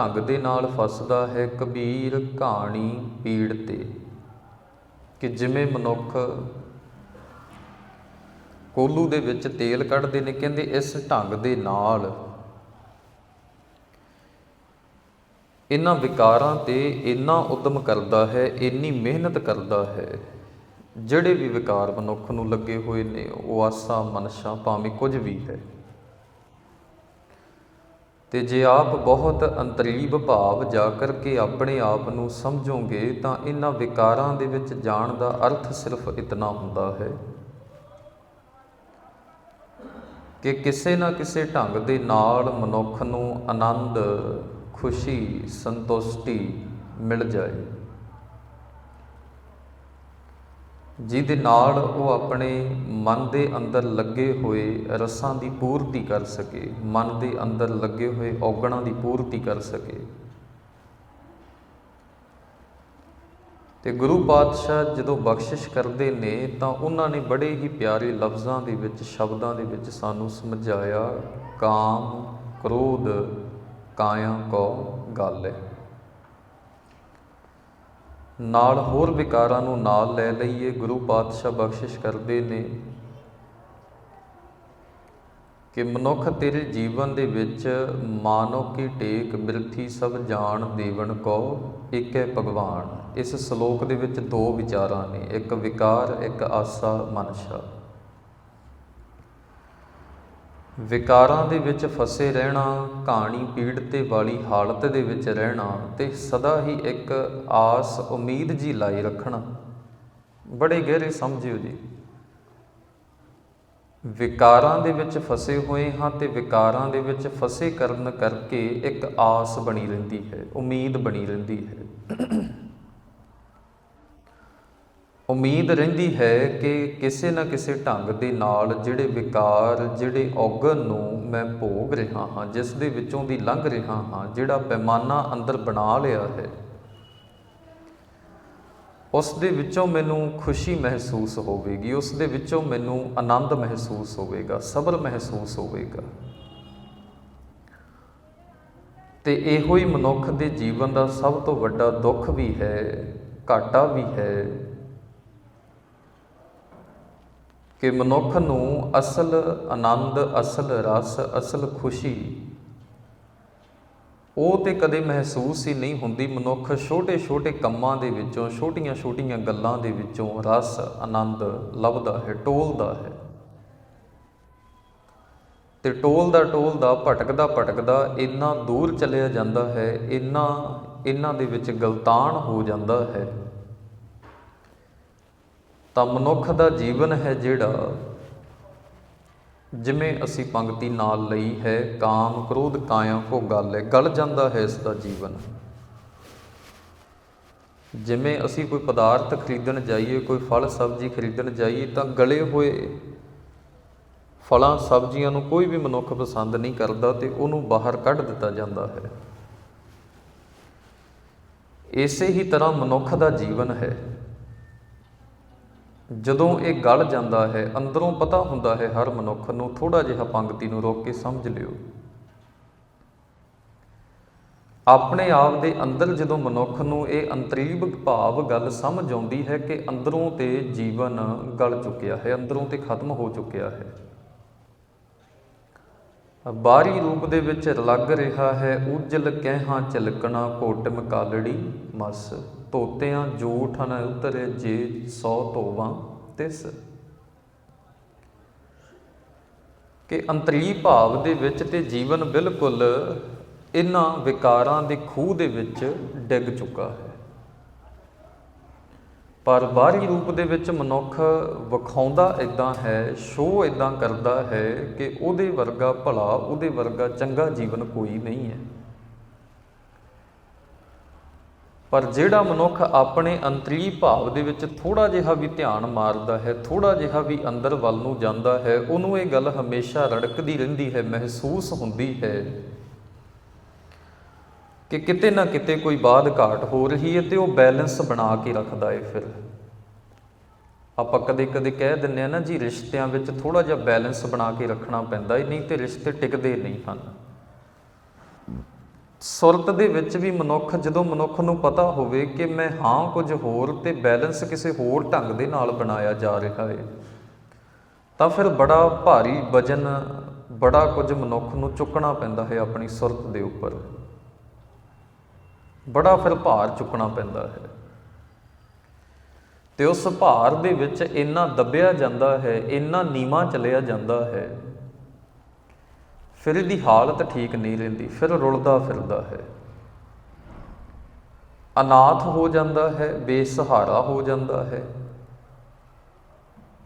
ਢੰਗ ਦੇ ਨਾਲ ਫਸਦਾ ਹੈ ਕਬੀਰ ਕਹਾਣੀ ਪੀੜ ਤੇ, ਕਿ ਜਿਵੇਂ ਮਨੁੱਖ ਕੋਲੂ ਦੇ ਵਿੱਚ ਤੇਲ ਕੱਢਦੇ ਨੇ, ਕਹਿੰਦੇ ਇਸ ਢੰਗ ਦੇ ਨਾਲ ਇਹਨਾਂ ਵਿਕਾਰਾਂ ਤੇ ਇੰਨਾ ਉਦਮ ਕਰਦਾ ਹੈ, ਇੰਨੀ ਮਿਹਨਤ ਕਰਦਾ ਹੈ, ਜਿਹੜੇ ਵੀ ਵਿਕਾਰ ਮਨੁੱਖ ਨੂੰ ਲੱਗੇ ਹੋਏ ਨੇ, ਉਹ ਆਸਾ ਮਨਸ਼ਾ ਭਾਵੇਂ ਕੁਝ ਵੀ ਹੈ। ਤੇ ਜੇ ਆਪ ਬਹੁਤ ਅੰਤਰੀਬ ਭਾਵ ਜਾ ਕਰਕੇ ਆਪਣੇ ਆਪ ਨੂੰ ਸਮਝੋਗੇ ਤਾਂ ਇਹਨਾਂ ਵਿਕਾਰਾਂ ਦੇ ਵਿੱਚ ਜਾਣ ਦਾ ਅਰਥ ਸਿਰਫ ਇਤਨਾ ਹੁੰਦਾ ਹੈ ਕਿ ਕਿਸੇ ਨਾ ਕਿਸੇ ਢੰਗ ਦੇ ਨਾਲ ਮਨੁੱਖ ਨੂੰ ਆਨੰਦ, ਖੁਸ਼ੀ, ਸੰਤੁਸ਼ਟੀ ਮਿਲ ਜਾਏ। ਜਿਹਦੇ ਨਾਲ ਉਹ ਆਪਣੇ ਮਨ ਦੇ ਅੰਦਰ ਲੱਗੇ ਹੋਏ ਰਸਾਂ ਦੀ ਪੂਰਤੀ ਕਰ ਸਕੇ, ਮਨ ਦੇ ਅੰਦਰ ਲੱਗੇ ਹੋਏ ਔਗਣਾਂ ਦੀ ਪੂਰਤੀ ਕਰ ਸਕੇ। ਤੇ ਗੁਰੂ ਪਾਤਸ਼ਾਹ ਜਦੋਂ ਬਖਸ਼ਿਸ਼ ਕਰਦੇ ਨੇ ਤਾਂ ਉਹਨਾਂ ਨੇ ਬੜੇ ਹੀ ਪਿਆਰੇ ਲਫ਼ਜ਼ਾਂ ਦੇ ਵਿੱਚ, ਸ਼ਬਦਾਂ ਦੇ ਵਿੱਚ ਸਾਨੂੰ ਸਮਝਾਇਆ, ਕਾਮ, ਕ੍ਰੋਧ, ਕਾਇਆ ਕੋ ਗੱਲ ਹੈ। ਨਾਲ ਹੋਰ ਵਿਕਾਰਾਂ ਨੂੰ ਨਾਲ ਲੈ ਲਈਏ, ਗੁਰੂ ਪਾਤਸ਼ਾਹ ਬਖਸ਼ਿਸ਼ ਕਰਦੇ ਨੇ ਕਿ ਮਨੁੱਖ ਤੇਰੇ ਜੀਵਨ ਦੇ ਵਿੱਚ ਮਾਨੋ ਕੀ ਟੇਕ ਬਿਰਥੀ ਸਭ ਜਾਣ ਦੇਵਨ ਕੋ ਹੈ ਭਗਵਾਨ। ਇਸ ਸ਼ਲੋਕ ਦੇ ਵਿੱਚ ਦੋ ਵਿਚਾਰਾਂ ਨੇ, ਇੱਕ ਵਿਕਾਰ, ਇੱਕ ਆਸਾ ਮਨਸ਼ਾ। ਵਿਕਾਰਾਂ ਦੇ ਵਿੱਚ ਫਸੇ ਰਹਿਣਾ, ਕਹਾਣੀ ਪੀੜਤੇ ਵਾਲੀ ਹਾਲਤ ਦੇ ਵਿੱਚ ਰਹਿਣਾ ਤੇ ਸਦਾ ਹੀ ਇੱਕ ਆਸ ਉਮੀਦ ਜੀ ਲਾਈ ਰੱਖਣਾ। ਬੜੇ ਗਹਿਰੇ ਸਮਝਿਓ ਜੀ। ਵਿਕਾਰਾਂ ਦੇ ਵਿੱਚ ਫਸੇ ਹੋਏ ਹਾਂ ਤੇ ਵਿਕਾਰਾਂ ਦੇ ਵਿੱਚ ਫਸੇ ਕਰਨ ਕਰਕੇ ਇੱਕ ਆਸ ਬਣੀ ਰਹਿੰਦੀ ਹੈ, ਉਮੀਦ ਬਣੀ ਰਹਿੰਦੀ ਹੈ। ਉਮੀਦ ਰਹਿੰਦੀ ਹੈ ਕਿ ਕਿਸੇ ਨਾ ਕਿਸੇ ਢੰਗ ਦੇ ਨਾਲ ਜਿਹੜੇ ਵਿਕਾਰ, ਜਿਹੜੇ ਔਗਣ ਨੂੰ ਮੈਂ ਭੋਗ ਰਿਹਾ ਹਾਂ, ਜਿਸ ਦੇ ਵਿੱਚੋਂ ਦੀ ਲੰਘ ਰਿਹਾ ਹਾਂ, ਜਿਹੜਾ ਪੈਮਾਨਾ ਅੰਦਰ ਬਣਾ ਲਿਆ ਹੈ, ਉਸ ਦੇ ਵਿੱਚੋਂ ਮੈਨੂੰ ਖੁਸ਼ੀ ਮਹਿਸੂਸ ਹੋਵੇਗੀ, ਉਸ ਦੇ ਵਿੱਚੋਂ ਮੈਨੂੰ ਆਨੰਦ ਮਹਿਸੂਸ ਹੋਵੇਗਾ, ਸਬਰ ਮਹਿਸੂਸ ਹੋਵੇਗਾ। ਤੇ ਇਹੋ ਹੀ ਮਨੁੱਖ ਦੇ ਜੀਵਨ ਦਾ ਸਭ ਤੋਂ ਵੱਡਾ ਦੁੱਖ ਵੀ ਹੈ, ਘਾਟਾ ਵੀ ਹੈ ਕਿ ਮਨੁੱਖ ਨੂੰ ਅਸਲ ਆਨੰਦ, ਅਸਲ ਰਸ, ਅਸਲ ਖੁਸ਼ੀ, ਉਹ ਤੇ ਕਦੇ ਮਹਿਸੂਸ ਹੀ ਨਹੀਂ ਹੁੰਦੀ। ਮਨੁੱਖ ਛੋਟੇ-ਛੋਟੇ ਕੰਮਾਂ ਦੇ ਵਿੱਚੋਂ, ਛੋਟੀਆਂ-ਛੋਟੀਆਂ ਗੱਲਾਂ ਦੇ ਵਿੱਚੋਂ ਰਸ, ਆਨੰਦ ਲੱਭਦਾ ਹੈ, ਟੋਲਦਾ ਹੈ। ਤੇ ਟੋਲਦਾ ਟੋਲਦਾ, ਭਟਕਦਾ ਭਟਕਦਾ ਇੰਨਾ ਦੂਰ ਚਲਿਆ ਜਾਂਦਾ ਹੈ, ਇੰਨਾ ਇਹਨਾਂ ਦੇ ਵਿੱਚ ਗਲਤਾਨ ਹੋ ਜਾਂਦਾ ਹੈ। ਤਾਂ ਮਨੁੱਖ ਦਾ ਜੀਵਨ ਹੈ ਜਿਹੜਾ ਜਿਵੇਂ ਅਸੀਂ ਪੰਕਤੀ ਨਾਲ ਲਈ ਹੈ, ਕਾਮ, ਕ੍ਰੋਧ, ਕਾਇਆ ਕੋ ਗੱਲ ਹੈ ਗਲ ਜਾਂਦਾ ਹੈ ਇਸ ਦਾ ਜੀਵਨ। ਜਿਵੇਂ ਅਸੀਂ ਕੋਈ ਪਦਾਰਥ ਖਰੀਦਣ ਜਾਈਏ, ਕੋਈ ਫਲ, ਸਬਜ਼ੀ ਖਰੀਦਣ ਜਾਈਏ, ਤਾਂ ਗਲੇ ਹੋਏ ਫਲਾਂ, ਸਬਜ਼ੀਆਂ ਨੂੰ ਕੋਈ ਵੀ ਮਨੁੱਖ ਪਸੰਦ ਨਹੀਂ ਕਰਦਾ ਤੇ ਉਹਨੂੰ ਬਾਹਰ ਕੱਢ ਦਿੱਤਾ ਜਾਂਦਾ ਹੈ। ਇਸੇ ਹੀ ਤਰ੍ਹਾਂ ਮਨੁੱਖ ਦਾ ਜੀਵਨ ਹੈ। ਜਦੋਂ ਇਹ ਗਲ ਜਾਂਦਾ ਹੈ, ਅੰਦਰੋਂ ਪਤਾ ਹੁੰਦਾ ਹੈ, ਹਰ ਮਨੁੱਖ ਨੂੰ ਥੋੜਾ ਜਿਹਾ ਪੰਗਤੀ ਨੂੰ ਰੋਕ ਕੇ ਸਮਝ ਲਿਓ। ਆਪਣੇ ਆਪ ਦੇ ਅੰਦਰ ਜਦੋਂ ਮਨੁੱਖ ਨੂੰ ਇਹ ਅੰਤਰੀਬ ਭਾਵ ਗੱਲ ਸਮਝ ਆਉਂਦੀ ਹੈ ਕਿ ਅੰਦਰੋਂ ਤੇ ਜੀਵਨ ਗਲ ਚੁੱਕਿਆ ਹੈ, ਅੰਦਰੋਂ ਤੇ ਖਤਮ ਹੋ ਚੁੱਕਿਆ ਹੈ। ਬਾਹਰੀ ਰੂਪ ਦੇ ਵਿੱਚ ਲੱਗ ਰਿਹਾ ਹੈ, ਉਜਲ ਕਹਿਹਾਂ ਚਲਕਣਾ ਕੋਟਮ ਕਾਲੜੀ ਮਸ ਤੋਤਿਆਂ ਜੂਠ ਨ ਉਤਰੇ ਜੇ ਸੌ ਧੋਵਾਂ ਤਿਸ। ਕਿ ਅੰਤਰੀ ਭਾਵ ਦੇ ਵਿੱਚ ਤੇ ਜੀਵਨ ਬਿਲਕੁਲ ਇਹਨਾਂ ਵਿਕਾਰਾਂ ਦੇ ਖੂਹ ਦੇ ਵਿੱਚ ਡਿੱਗ ਚੁੱਕਾ ਹੈ। ਪਰ ਬਾਹਰੀ ਰੂਪ ਦੇ ਵਿੱਚ ਮਨੁੱਖ ਵਿਖਾਉਂਦਾ ਇਦਾਂ ਹੈ, ਸ਼ੋਅ ਇਦਾਂ ਕਰਦਾ ਹੈ ਕਿ ਉਹਦੇ ਵਰਗਾ ਭਲਾ, ਉਹਦੇ ਵਰਗਾ ਚੰਗਾ ਜੀਵਨ ਕੋਈ ਨਹੀਂ ਹੈ। ਪਰ ਜਿਹੜਾ ਮਨੁੱਖ ਆਪਣੇ ਅੰਤਰੀ ਭਾਵ ਦੇ ਵਿੱਚ ਥੋੜਾ ਜਿਹਾ ਵੀ ਧਿਆਨ ਮਾਰਦਾ ਹੈ ਥੋੜਾ ਜਿਹਾ ਵੀ ਅੰਦਰ ਵੱਲ ਨੂੰ ਜਾਂਦਾ ਹੈ, ਉਹਨੂੰ ਇਹ ਗੱਲ ਹਮੇਸ਼ਾ ਰੜਕਦੀ ਰਹਿੰਦੀ ਹੈ, ਮਹਿਸੂਸ ਹੁੰਦੀ ਹੈ ਕਿ ਕਿਤੇ ਨਾ ਕਿਤੇ ਕੋਈ ਬਾਦ ਘਾਟ ਹੋ ਰਹੀ ਹੈ ਤੇ ਉਹ ਬੈਲੈਂਸ ਬਣਾ ਕੇ ਰੱਖਦਾ ਏ ਫਿਰ। ਆਪਾਂ ਕਦੇ ਕਦੇ ਕਹਿ ਦਿੰਨੇ ਆ ਨਾ, ਜੀ ਰਿਸ਼ਤਿਆਂ ਵਿੱਚ ਥੋੜਾ ਜਿਹਾ ਬੈਲੈਂਸ ਬਣਾ ਕੇ ਰੱਖਣਾ ਪੈਂਦਾ ਏ, ਨਹੀਂ ਤੇ ਰਿਸ਼ਤੇ ਟਿਕਦੇ ਨਹੀਂ ਹਨ। ਸੁਰਤ ਦੇ ਵਿੱਚ ਵੀ ਮਨੁੱਖ, ਜਦੋਂ ਮਨੁੱਖ ਨੂੰ ਪਤਾ ਹੋਵੇ ਕਿ ਮੈਂ ਹਾਂ ਕੁਝ ਹੋਰ ਤੇ ਬੈਲੈਂਸ ਕਿਸੇ ਹੋਰ ਢੰਗ ਦੇ ਨਾਲ ਬਣਾਇਆ ਜਾ ਰਿਹਾ ਹੈ ਤਾਂ ਫਿਰ ਬੜਾ ਭਾਰੀ ਵਜਨ, ਬੜਾ ਕੁਝ ਮਨੁੱਖ ਨੂੰ ਚੁੱਕਣਾ ਪੈਂਦਾ ਹੈ ਆਪਣੀ ਸੁਰਤ ਦੇ ਉੱਪਰ। ਬੜਾ ਫਿਰ ਭਾਰ ਚੁੱਕਣਾ ਪੈਂਦਾ ਹੈ। ਤੇ ਉਸ ਭਾਰ ਦੇ ਵਿੱਚ ਇੰਨਾ ਦੱਬਿਆ ਜਾਂਦਾ ਹੈ, ਇੰਨਾ ਨੀਵਾ ਚਲਿਆ ਜਾਂਦਾ ਹੈ। ਫਿਰ ਇਹਦੀ ਹਾਲਤ ਠੀਕ ਨਹੀਂ ਰਹਿੰਦੀ, ਫਿਰ ਰੁਲਦਾ ਫਿਰਦਾ ਹੈ। ਅਨਾਥ ਹੋ ਜਾਂਦਾ ਹੈ, ਬੇਸਹਾਰਾ ਹੋ ਜਾਂਦਾ ਹੈ।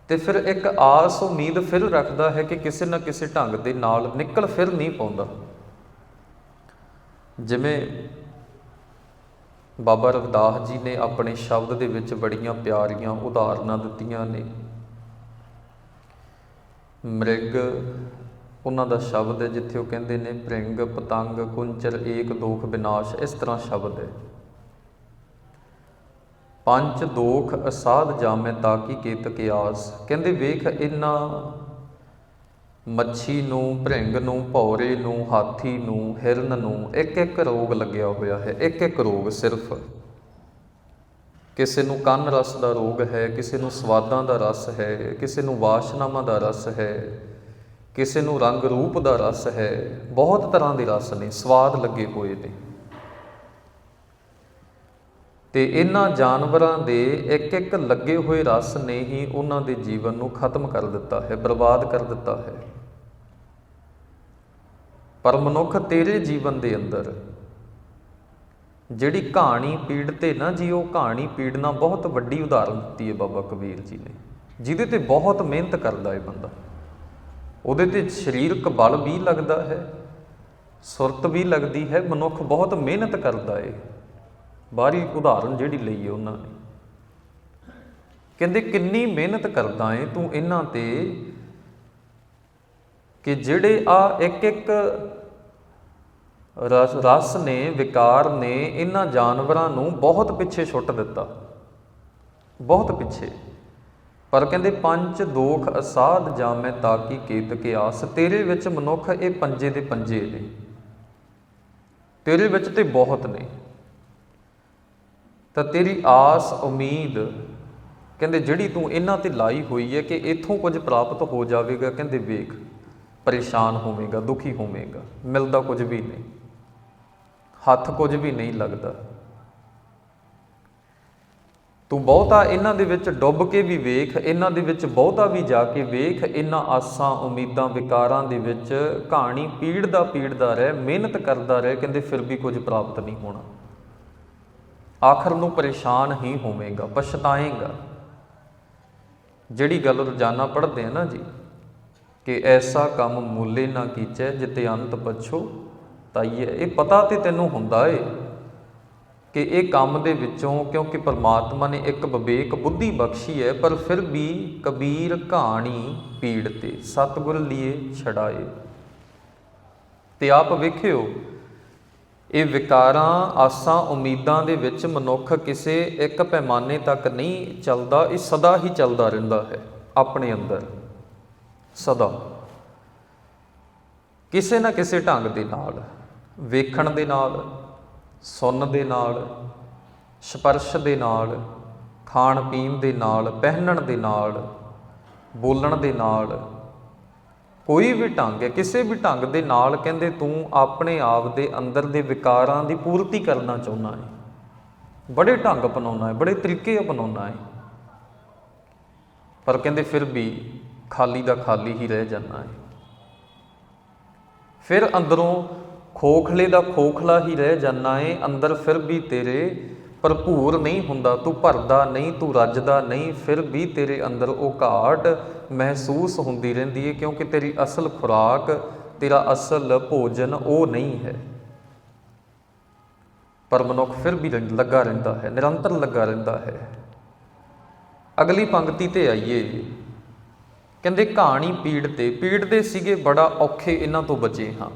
ਤੇ ਫਿਰ ਇੱਕ ਆਸ ਉਮੀਦ ਫਿਰ ਰੱਖਦਾ ਹੈ ਕਿ ਕਿਸੇ ਨਾ ਕਿਸੇ ਢੰਗ ਦੇ ਨਾਲ ਨਿਕਲ ਫਿਰ ਨਹੀਂ ਪਾਉਂਦਾ। ਜਿਵੇਂ ਬਾਬਾ ਰਵਿਦਾਸ ਜੀ ਨੇ ਆਪਣੇ ਸ਼ਬਦ ਦੇ ਵਿੱਚ ਬੜੀਆਂ ਪਿਆਰੀਆਂ ਉਦਾਹਰਨਾਂ ਦਿੱਤੀਆਂ ਨੇ। ਮ੍ਰਿਗ, ਉਹਨਾਂ ਦਾ ਸ਼ਬਦ ਹੈ ਜਿੱਥੇ ਉਹ ਕਹਿੰਦੇ ਨੇ ਪ੍ਰਿੰਗ ਪਤੰਗ ਕੁੰਚਰ ਏਕ, ਦੋਖ ਵਿਨਾਸ਼ ਇਸ ਤਰ੍ਹਾਂ ਸ਼ਬਦ ਹੈ। ਪੰਜ ਦੋਖ ਅਸਾਧ ਜਾਮੇ ਤਾਕੀ ਕੇਤ ਕਿਆਸ ਕਹਿੰਦੇ ਵੇਖ ਇਨਾ ਮੱਛੀ ਨੂੰ, ਭ੍ਰਿੰਗ ਨੂੰ, ਭੌਰੇ ਨੂੰ, ਹਾਥੀ ਨੂੰ, ਹਿਰਨ ਨੂੰ ਇੱਕ ਇੱਕ ਰੋਗ ਲੱਗਿਆ ਹੋਇਆ ਹੈ, ਇੱਕ ਇੱਕ ਰੋਗ ਸਿਰਫ। ਕਿਸੇ ਨੂੰ ਕੰਨ ਰਸ ਦਾ ਰੋਗ ਹੈ, ਕਿਸੇ ਨੂੰ ਸਵਾਦਾਂ ਦਾ ਰਸ ਹੈ, ਕਿਸੇ ਨੂੰ ਵਾਸ਼ਨਾਵਾਂ ਦਾ ਰਸ ਹੈ, ਕਿਸੇ ਨੂੰ ਰੰਗ ਰੂਪ ਦਾ ਰਸ ਹੈ, ਬਹੁਤ ਤਰ੍ਹਾਂ ਦੇ ਰਸ ਨੇ, ਸਵਾਦ ਲੱਗੇ ਹੋਏ ਨੇ। ਤੇ ਇਹਨਾਂ ਜਾਨਵਰਾਂ ਦੇ ਇੱਕ ਇੱਕ ਲੱਗੇ ਹੋਏ ਰਸ ਨੇ ਹੀ ਉਹਨਾਂ ਦੇ ਜੀਵਨ ਨੂੰ ਖਤਮ ਕਰ ਦਿੱਤਾ ਹੈ, ਬਰਬਾਦ ਕਰ ਦਿੱਤਾ ਹੈ। ਪਰ ਮਨੁੱਖ ਤੇਰੇ ਜੀਵਨ ਦੇ ਅੰਦਰ ਜਿਹੜੀ ਕਹਾਣੀ ਪੀੜ ਤੇ ਨਾ ਜੀ ਉਹ ਕਹਾਣੀ ਪੀੜਨਾ ਬਹੁਤ ਵੱਡੀ ਉਦਾਹਰਨ ਦਿੱਤੀ ਹੈ ਬਾਬਾ ਕਬੀਰ ਜੀ ਨੇ, ਜਿਹਦੇ ਤੇ ਬਹੁਤ ਮਿਹਨਤ ਕਰਦਾ ਹੈ ਬੰਦਾ। ਉਹਦੇ ਤੇ ਸਰੀਰਕ ਬਲ ਵੀ ਲੱਗਦਾ ਹੈ, ਸੁਰਤ ਵੀ ਲੱਗਦੀ ਹੈ, ਮਨੁੱਖ ਬਹੁਤ ਮਿਹਨਤ ਕਰਦਾ ਹੈ। ਬਾਹਰੀ ਉਦਾਹਰਨ ਜਿਹੜੀ ਲਈ ਉਹਨਾਂ ਨੇ। ਕਹਿੰਦੇ, ਕਿੰਨੀ ਮਿਹਨਤ ਕਰਦਾ ਏ ਤੂੰ ਇਹਨਾਂ ਤੇ ਕਿ ਜਿਹੜੇ ਆ ਇੱਕ ਇੱਕ ਰਸ ਰਸ ਨੇ, ਵਿਕਾਰ ਨੇ ਇਹਨਾਂ ਜਾਨਵਰਾਂ ਨੂੰ ਬਹੁਤ ਪਿੱਛੇ ਛੁੱਟ ਦਿੱਤਾ। ਬਹੁਤ ਪਿੱਛੇ। ਪਰ ਕਹਿੰਦੇ, ਪੰਜ ਦੋਖ ਅਸਾਧ ਜਾਮੈ ਤਾਕੀ ਕੀਤ ਕੇ ਆਸ, ਤੇਰੇ ਵਿੱਚ ਮਨੁੱਖ ਇਹ ਪੰਜੇ ਦੇ ਪੰਜੇ ਨੇ। ਤੇਰੇ ਵਿੱਚ ਤੇ ਬਹੁਤ ਨੇ। ਤਾਂ ਤੇਰੀ ਆਸ, ਉਮੀਦ, ਕਹਿੰਦੇ ਜਿਹੜੀ ਤੂੰ ਇਹਨਾਂ ਤੇ ਲਾਈ ਹੋਈ ਹੈ ਕਿ ਇੱਥੋਂ ਕੁਝ ਪ੍ਰਾਪਤ ਹੋ ਜਾਵੇਗਾ, ਕਹਿੰਦੇ ਵੇਖ, ਪਰੇਸ਼ਾਨ ਹੋਵੇਗਾ, ਦੁਖੀ ਹੋਵੇਗਾ, ਮਿਲਦਾ ਕੁਝ ਵੀ ਨਹੀਂ, ਹੱਥ ਕੁਝ ਵੀ ਨਹੀਂ ਲੱਗਦਾ। ਤੂੰ ਬਹੁਤਾ ਇਹਨਾਂ ਦੇ ਵਿੱਚ ਡੁੱਬ ਕੇ ਵੀ ਵੇਖ, ਇਹਨਾਂ ਦੇ ਵਿੱਚ ਬਹੁਤਾ ਵੀ ਜਾ ਕੇ ਵੇਖ, ਇਹਨਾਂ ਆਸਾਂ, ਉਮੀਦਾਂ, ਵਿਕਾਰਾਂ ਦੇ ਵਿੱਚ ਕਹਾਣੀ ਪੀੜਦਾ ਪੀੜਦਾ ਰਹਿ, ਮਿਹਨਤ ਕਰਦਾ ਰਹਿ, ਕਹਿੰਦੇ ਫਿਰ ਵੀ ਕੁਝ ਪ੍ਰਾਪਤ ਨਹੀਂ ਹੋਣਾ। ਆਖਰ ਨੂੰ ਪਰੇਸ਼ਾਨ ਹੀ ਹੋਵੇਗਾ, ਪਛਤਾਏਗਾ। ਜਿਹੜੀ ਗੱਲ ਰੋਜ਼ਾਨਾ ਪੜ੍ਹਦੇ ਆ ਨਾ ਜੀ, ਕਿ ਐਸਾ ਕੰਮ ਮੂਲੇ ਨਾ ਕੀਚੈ, ਜਿਤੇ ਅੰਤ ਪਛੋ, ਤਾਈਏ, ਇਹ ਪਤਾ ਤੇ ਤੈਨੂੰ ਹੁੰਦਾ ਏ ਕਿ ਇਹ ਕੰਮ ਦੇ ਵਿੱਚੋਂ ਕਿਉਂਕਿ ਪਰਮਾਤਮਾ ਨੇ ਇੱਕ ਵਿਵੇਕ ਬੁੱਧੀ ਬਖਸ਼ੀ ਹੈ, ਪਰ ਫਿਰ ਵੀ ਕਬੀਰ ਕਹਾਣੀ ਪੀੜ ਤੇ ਸਤਿਗੁਰ ਲੀਏ ਛੜਾਏ ਤੇ ਆਪ ਵੇਖਿਓ ਇਹ ਵਿਕਾਰਾਂ, ਆਸਾਂ, ਉਮੀਦਾਂ ਦੇ ਵਿੱਚ ਮਨੁੱਖ ਕਿਸੇ ਇੱਕ ਪੈਮਾਨੇ ਤੱਕ ਨਹੀਂ ਚੱਲਦਾ, ਇਹ ਸਦਾ ਹੀ ਚੱਲਦਾ ਰਹਿੰਦਾ ਹੈ, ਆਪਣੇ ਅੰਦਰ। ਸਦਾ। ਕਿਸੇ ਨਾ ਕਿਸੇ ਢੰਗ ਦੇ ਨਾਲ, ਵੇਖਣ ਦੇ ਨਾਲ, ਸੁਣਨ ਦੇ ਨਾਲ, ਸਪਰਸ਼ ਦੇ ਨਾਲ ਖਾਣ ਪੀਣ ਦੇ ਨਾਲ, ਪਹਿਨਣ ਦੇ ਨਾਲ, ਬੋਲਣ ਦੇ ਨਾਲ ਕੋਈ ਵੀ ਢੰਗ ਹੈ, ਕਿਸੇ ਵੀ ਢੰਗ ਦੇ ਨਾਲ ਕਹਿੰਦੇ ਤੂੰ ਆਪਣੇ ਆਪ ਦੇ ਅੰਦਰ ਦੇ ਵਿਕਾਰਾਂ ਦੀ ਪੂਰਤੀ ਕਰਨਾ ਚਾਹੁੰਦਾ ਹੈ। ਬੜੇ ਢੰਗ ਅਪਣਾਉਣਾ ਹੈ, ਬੜੇ ਤਰੀਕੇ ਅਪਣਾਉਣਾ ਹੈ। ਪਰ ਕਹਿੰਦੇ ਫਿਰ ਵੀ ਖਾਲੀ ਦਾ ਖਾਲੀ ਹੀ ਰਹਿ ਜਾਣਾ ਹੈ। ਫਿਰ ਅੰਦਰੋਂ ਖੋਖਲੇ ਦਾ ਖੋਖਲਾ ਹੀ ਰਹਿ ਜਾਣਾ ਏ ਅੰਦਰ ਫਿਰ ਵੀ ਤੇਰੇ ਭਰਪੂਰ ਨਹੀਂ ਹੁੰਦਾ। ਤੂੰ ਭਰਦਾ ਨਹੀਂ, ਤੂੰ ਰੱਜਦਾ ਨਹੀਂ, ਫਿਰ ਵੀ ਤੇਰੇ ਅੰਦਰ ਉਹ ਘਾਟ ਮਹਿਸੂਸ ਹੁੰਦੀ ਰਹਿੰਦੀ ਹੈ ਕਿਉਂਕਿ ਤੇਰੀ ਅਸਲ ਖੁਰਾਕ, ਤੇਰਾ ਅਸਲ ਭੋਜਨ ਉਹ ਨਹੀਂ ਹੈ। ਪਰ ਮਨੁੱਖ ਫਿਰ ਵੀ ਲੱਗਾ ਰਹਿੰਦਾ ਹੈ, ਨਿਰੰਤਰ ਲੱਗਾ ਰਹਿੰਦਾ ਹੈ। ਅਗਲੀ ਪੰਕਤੀ ਤੇ ਆਈਏ। ਕਹਿੰਦੇ, ਕਹਾਣੀ ਪੀੜ ਤੇ, ਪੀੜ ਦੇ ਸੀਗੇ ਬੜਾ ਔਖੇ ਇਹਨਾਂ ਤੋਂ ਬਚੇ ਹਾਂ।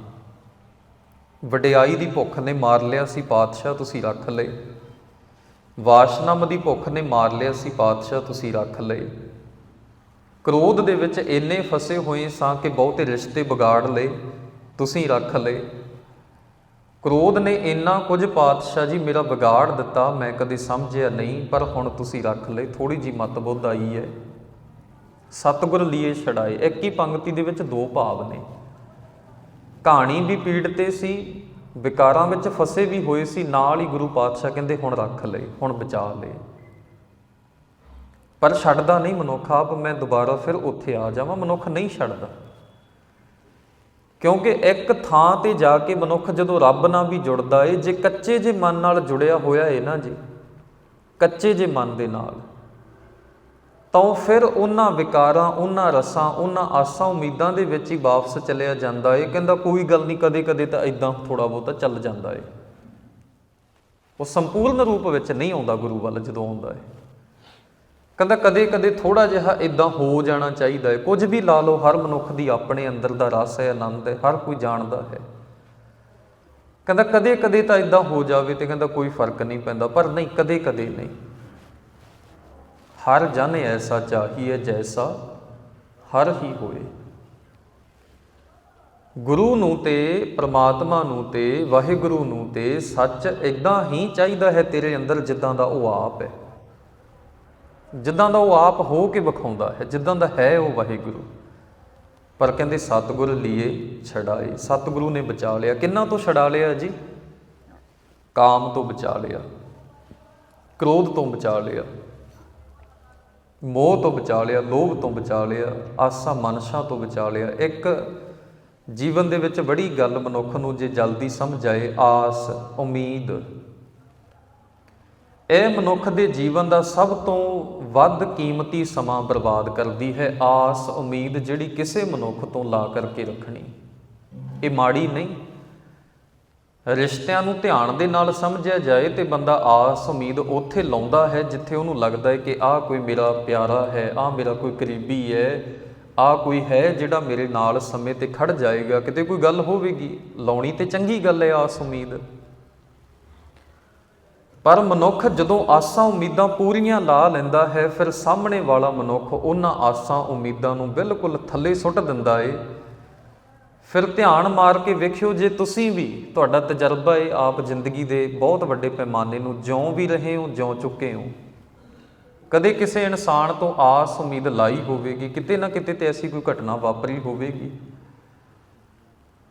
ਵਡਿਆਈ ਦੀ ਭੁੱਖ ਨੇ ਮਾਰ ਲਿਆ ਸੀ, ਪਾਤਸ਼ਾਹ ਤੁਸੀਂ ਰੱਖ ਲਏ। ਵਾਸ਼ਨਾਮ ਦੀ ਭੁੱਖ ਨੇ ਮਾਰ ਲਿਆ ਸੀ ਪਾਤਸ਼ਾਹ ਤੁਸੀਂ ਰੱਖ ਲਏ। ਕ੍ਰੋਧ ਦੇ ਵਿੱਚ ਇੰਨੇ ਫਸੇ ਹੋਏ ਸਾਂ ਕਿ ਬਹੁਤੇ ਰਿਸ਼ਤੇ ਵਿਗਾੜ ਲਏ, ਤੁਸੀਂ ਰੱਖ ਲਏ। ਕ੍ਰੋਧ ਨੇ ਇੰਨਾ ਕੁਝ ਪਾਤਸ਼ਾਹ ਜੀ ਮੇਰਾ ਵਿਗਾੜ ਦਿੱਤਾ, ਮੈਂ ਕਦੇ ਸਮਝਿਆ ਨਹੀਂ, ਪਰ ਹੁਣ ਤੁਸੀਂ ਰੱਖ ਲਏ ਥੋੜੀ ਜੀ ਮਤਬੁੱਧ ਆਈ ਹੈ। ਸਤਿਗੁਰ ਲੀਏ ਛੜਾਏ ਇੱਕ ਹੀ ਪੰਕਤੀ ਦੇ ਵਿੱਚ ਦੋ ਭਾਵ ਨੇ। ਕਹਾਣੀ ਵੀ ਪੀੜਤੇ ਸੀ ਵਿਕਾਰਾਂ ਵਿੱਚ ਫਸੇ ਵੀ ਹੋਏ ਸੀ, ਨਾਲ ਹੀ ਗੁਰੂ ਪਾਤਸ਼ਾਹ ਕਹਿੰਦੇ, ਹੁਣ ਰੱਖ ਲਏ, ਹੁਣ ਬਚਾ ਲਏ। ਪਰ ਛੱਡਦਾ ਨਹੀਂ ਮਨੁੱਖ, ਆਪ ਮੈਂ ਦੁਬਾਰਾ ਫਿਰ ਉੱਥੇ ਆ ਜਾਵਾਂ, ਮਨੁੱਖ ਨਹੀਂ ਛੱਡਦਾ। ਕਿਉਂਕਿ ਇੱਕ ਥਾਂ ਤੇ ਜਾ ਕੇ ਮਨੁੱਖ ਜਦੋਂ ਰੱਬ ਨਾਲ ਵੀ ਜੁੜਦਾ ਏ, ਜੇ ਕੱਚੇ ਜੇ ਮਨ ਨਾਲ ਜੁੜਿਆ ਹੋਇਆ ਏ ਨਾ ਜੀ, ਕੱਚੇ ਜੇ ਮਨ ਦੇ ਨਾਲ ਤਾਂ ਫਿਰ ਉਹਨਾਂ ਵਿਕਾਰਾਂ, ਉਹਨਾਂ ਰਸਾਂ, ਉਹਨਾਂ ਆਸਾਂ, ਉਮੀਦਾਂ ਦੇ ਵਿੱਚ ਹੀ ਵਾਪਸ ਚਲਿਆ ਜਾਂਦਾ ਏ। ਕਹਿੰਦਾ ਕੋਈ ਗੱਲ ਨਹੀਂ ਕਦੇ ਕਦੇ ਤਾਂ ਇਦਾਂ ਥੋੜਾ ਬਹੁਤਾ ਚੱਲ ਜਾਂਦਾ ਏ। ਉਹ ਸੰਪੂਰਨ ਰੂਪ ਵਿੱਚ ਨਹੀਂ ਆਉਂਦਾ ਗੁਰੂ ਵੱਲ ਜਦੋਂ ਆਉਂਦਾ ਏ। ਕਹਿੰਦਾ ਕਦੇ ਕਦੇ ਥੋੜਾ ਜਿਹਾ ਇਦਾਂ ਹੋ ਜਾਣਾ ਚਾਹੀਦਾ ਹੈ ਕੁਝ ਵੀ ਲਾ ਲਓ, ਹਰ ਮਨੁੱਖ ਦੀ ਆਪਣੇ ਅੰਦਰ ਦਾ ਰਸ ਹੈ, ਆਨੰਦ ਹੈ, ਹਰ ਕੋਈ ਜਾਣਦਾ ਹੈ। ਕਹਿੰਦਾ ਕਦੇ ਕਦੇ ਤਾਂ ਇਦਾਂ ਹੋ ਜਾਵੇ ਤੇ ਕਹਿੰਦਾ ਕੋਈ ਫ਼ਰਕ ਨਹੀਂ ਪੈਂਦਾ, ਪਰ ਨਹੀਂ ਕਦੇ ਕਦੇ ਨਹੀਂ। ਹਰ ਜਨ ਐਸਾ ਚਾਹੀਏ ਜੈਸਾ ਹਰ ਹੀ ਹੋਏ। ਗੁਰੂ ਨੂੰ ਤੇ ਪ੍ਰਮਾਤਮਾ ਨੂੰ ਤੇ ਵਾਹਿਗੁਰੂ ਨੂੰ ਤੇ ਸੱਚ ਇਦਾਂ ਹੀ ਚਾਹੀਦਾ ਹੈ ਤੇਰੇ ਅੰਦਰ ਜਿੱਦਾਂ ਦਾ ਉਹ ਆਪ ਹੈ। ਜਿੱਦਾਂ ਦਾ ਉਹ ਆਪ ਹੋ ਕੇ ਵਿਖਾਉਂਦਾ ਹੈ, ਜਿੱਦਾਂ ਦਾ ਹੈ ਉਹ ਵਾਹਿਗੁਰੂ। ਪਰ ਕਹਿੰਦੇ ਸਤਿਗੁਰ ਲੀਏ ਛਡਾਏ, ਸਤਿਗੁਰੂ ਨੇ ਬਚਾ ਲਿਆ। ਕਿੰਨਾ ਤੋਂ ਛਡਾ ਲਿਆ ਜੀ? ਕਾਮ ਤੋਂ ਬਚਾ ਲਿਆ, ਕ੍ਰੋਧ ਤੋਂ ਬਚਾ ਲਿਆ। ਮੋਹ ਤੋਂ ਬਚਾ ਲਿਆ, ਲੋਭ ਤੋਂ ਬਚਾ ਲਿਆ, ਆਸਾ ਮਨਸ਼ਾ ਤੋਂ ਬਚਾ ਲਿਆ। ਇੱਕ ਜੀਵਨ ਦੇ ਵਿੱਚ ਬੜੀ ਗੱਲ ਮਨੁੱਖ ਨੂੰ ਜੇ ਜਲਦੀ ਸਮਝ ਆਏ, ਆਸ, ਉਮੀਦ। ਇਹ ਮਨੁੱਖ ਦੇ ਜੀਵਨ ਦਾ ਸਭ ਤੋਂ ਵੱਧ ਕੀਮਤੀ ਸਮਾਂ ਬਰਬਾਦ ਕਰਦੀ ਹੈ। ਆਸ, ਉਮੀਦ ਜਿਹੜੀ ਕਿਸੇ ਮਨੁੱਖ ਤੋਂ ਲਾ ਕਰਕੇ ਰੱਖਣੀ। ਇਹ ਮਾੜੀ ਨਹੀਂ ਰਿਸ਼ਤਿਆਂ ਨੂੰ ਧਿਆਨ ਦੇ ਨਾਲ ਸਮਝਿਆ ਜਾਏ ਤੇ ਬੰਦਾ ਆਸ ਉਮੀਦ ਉੱਥੇ ਲਾਉਂਦਾ ਹੈ ਜਿੱਥੇ ਉਹਨੂੰ ਲੱਗਦਾ ਹੈ ਕਿ ਆਹ ਕੋਈ ਮੇਰਾ ਪਿਆਰਾ ਹੈ, ਆਹ ਮੇਰਾ ਕੋਈ ਕਰੀਬੀ ਹੈ, ਆਹ ਕੋਈ ਹੈ ਜਿਹੜਾ ਮੇਰੇ ਨਾਲ ਸਮੇਂ ਤੇ ਖੜ ਜਾਏਗਾ। ਕਿਤੇ ਕੋਈ ਗੱਲ ਹੋਵੇਗੀ? ਲਾਉਣੀ ਤੇ ਚੰਗੀ ਗੱਲ ਹੈ ਆਸ ਉਮੀਦ। ਪਰ ਮਨੁੱਖ ਜਦੋਂ ਆਸਾਂ ਉਮੀਦਾਂ ਪੂਰੀਆਂ ਲਾ ਲੈਂਦਾ ਹੈ, ਫਿਰ ਸਾਹਮਣੇ ਵਾਲਾ ਮਨੁੱਖ ਉਹਨਾਂ ਆਸਾਂ ਉਮੀਦਾਂ ਨੂੰ ਬਿਲਕੁਲ ਥੱਲੇ ਸੁੱਟ ਦਿੰਦਾ ਏ। ਫਿਰ ਧਿਆਨ ਮਾਰ ਕੇ ਵੇਖਿਓ ਜੇ ਤੁਸੀਂ ਵੀ ਤੁਹਾਡਾ ਤਜਰਬਾ ਹੈ ਆਪ ਜ਼ਿੰਦਗੀ ਦੇ ਬਹੁਤ ਵੱਡੇ ਪੈਮਾਨੇ ਨੂੰ ਜਿਉਂ ਵੀ ਰਹੇ ਹੋ, ਜਿਉਂ ਚੁੱਕੇ ਹੋ। ਕਦੇ ਕਿਸੇ ਇਨਸਾਨ ਤੋਂ ਆਸ, ਉਮੀਦ ਲਾਈ ਹੋਵੇਗੀ, ਕਿਤੇ ਨਾ ਕਿਤੇ ਤੇ ਐਸੀ ਕੋਈ ਘਟਨਾ ਵਾਪਰੀ ਹੋਵੇਗੀ।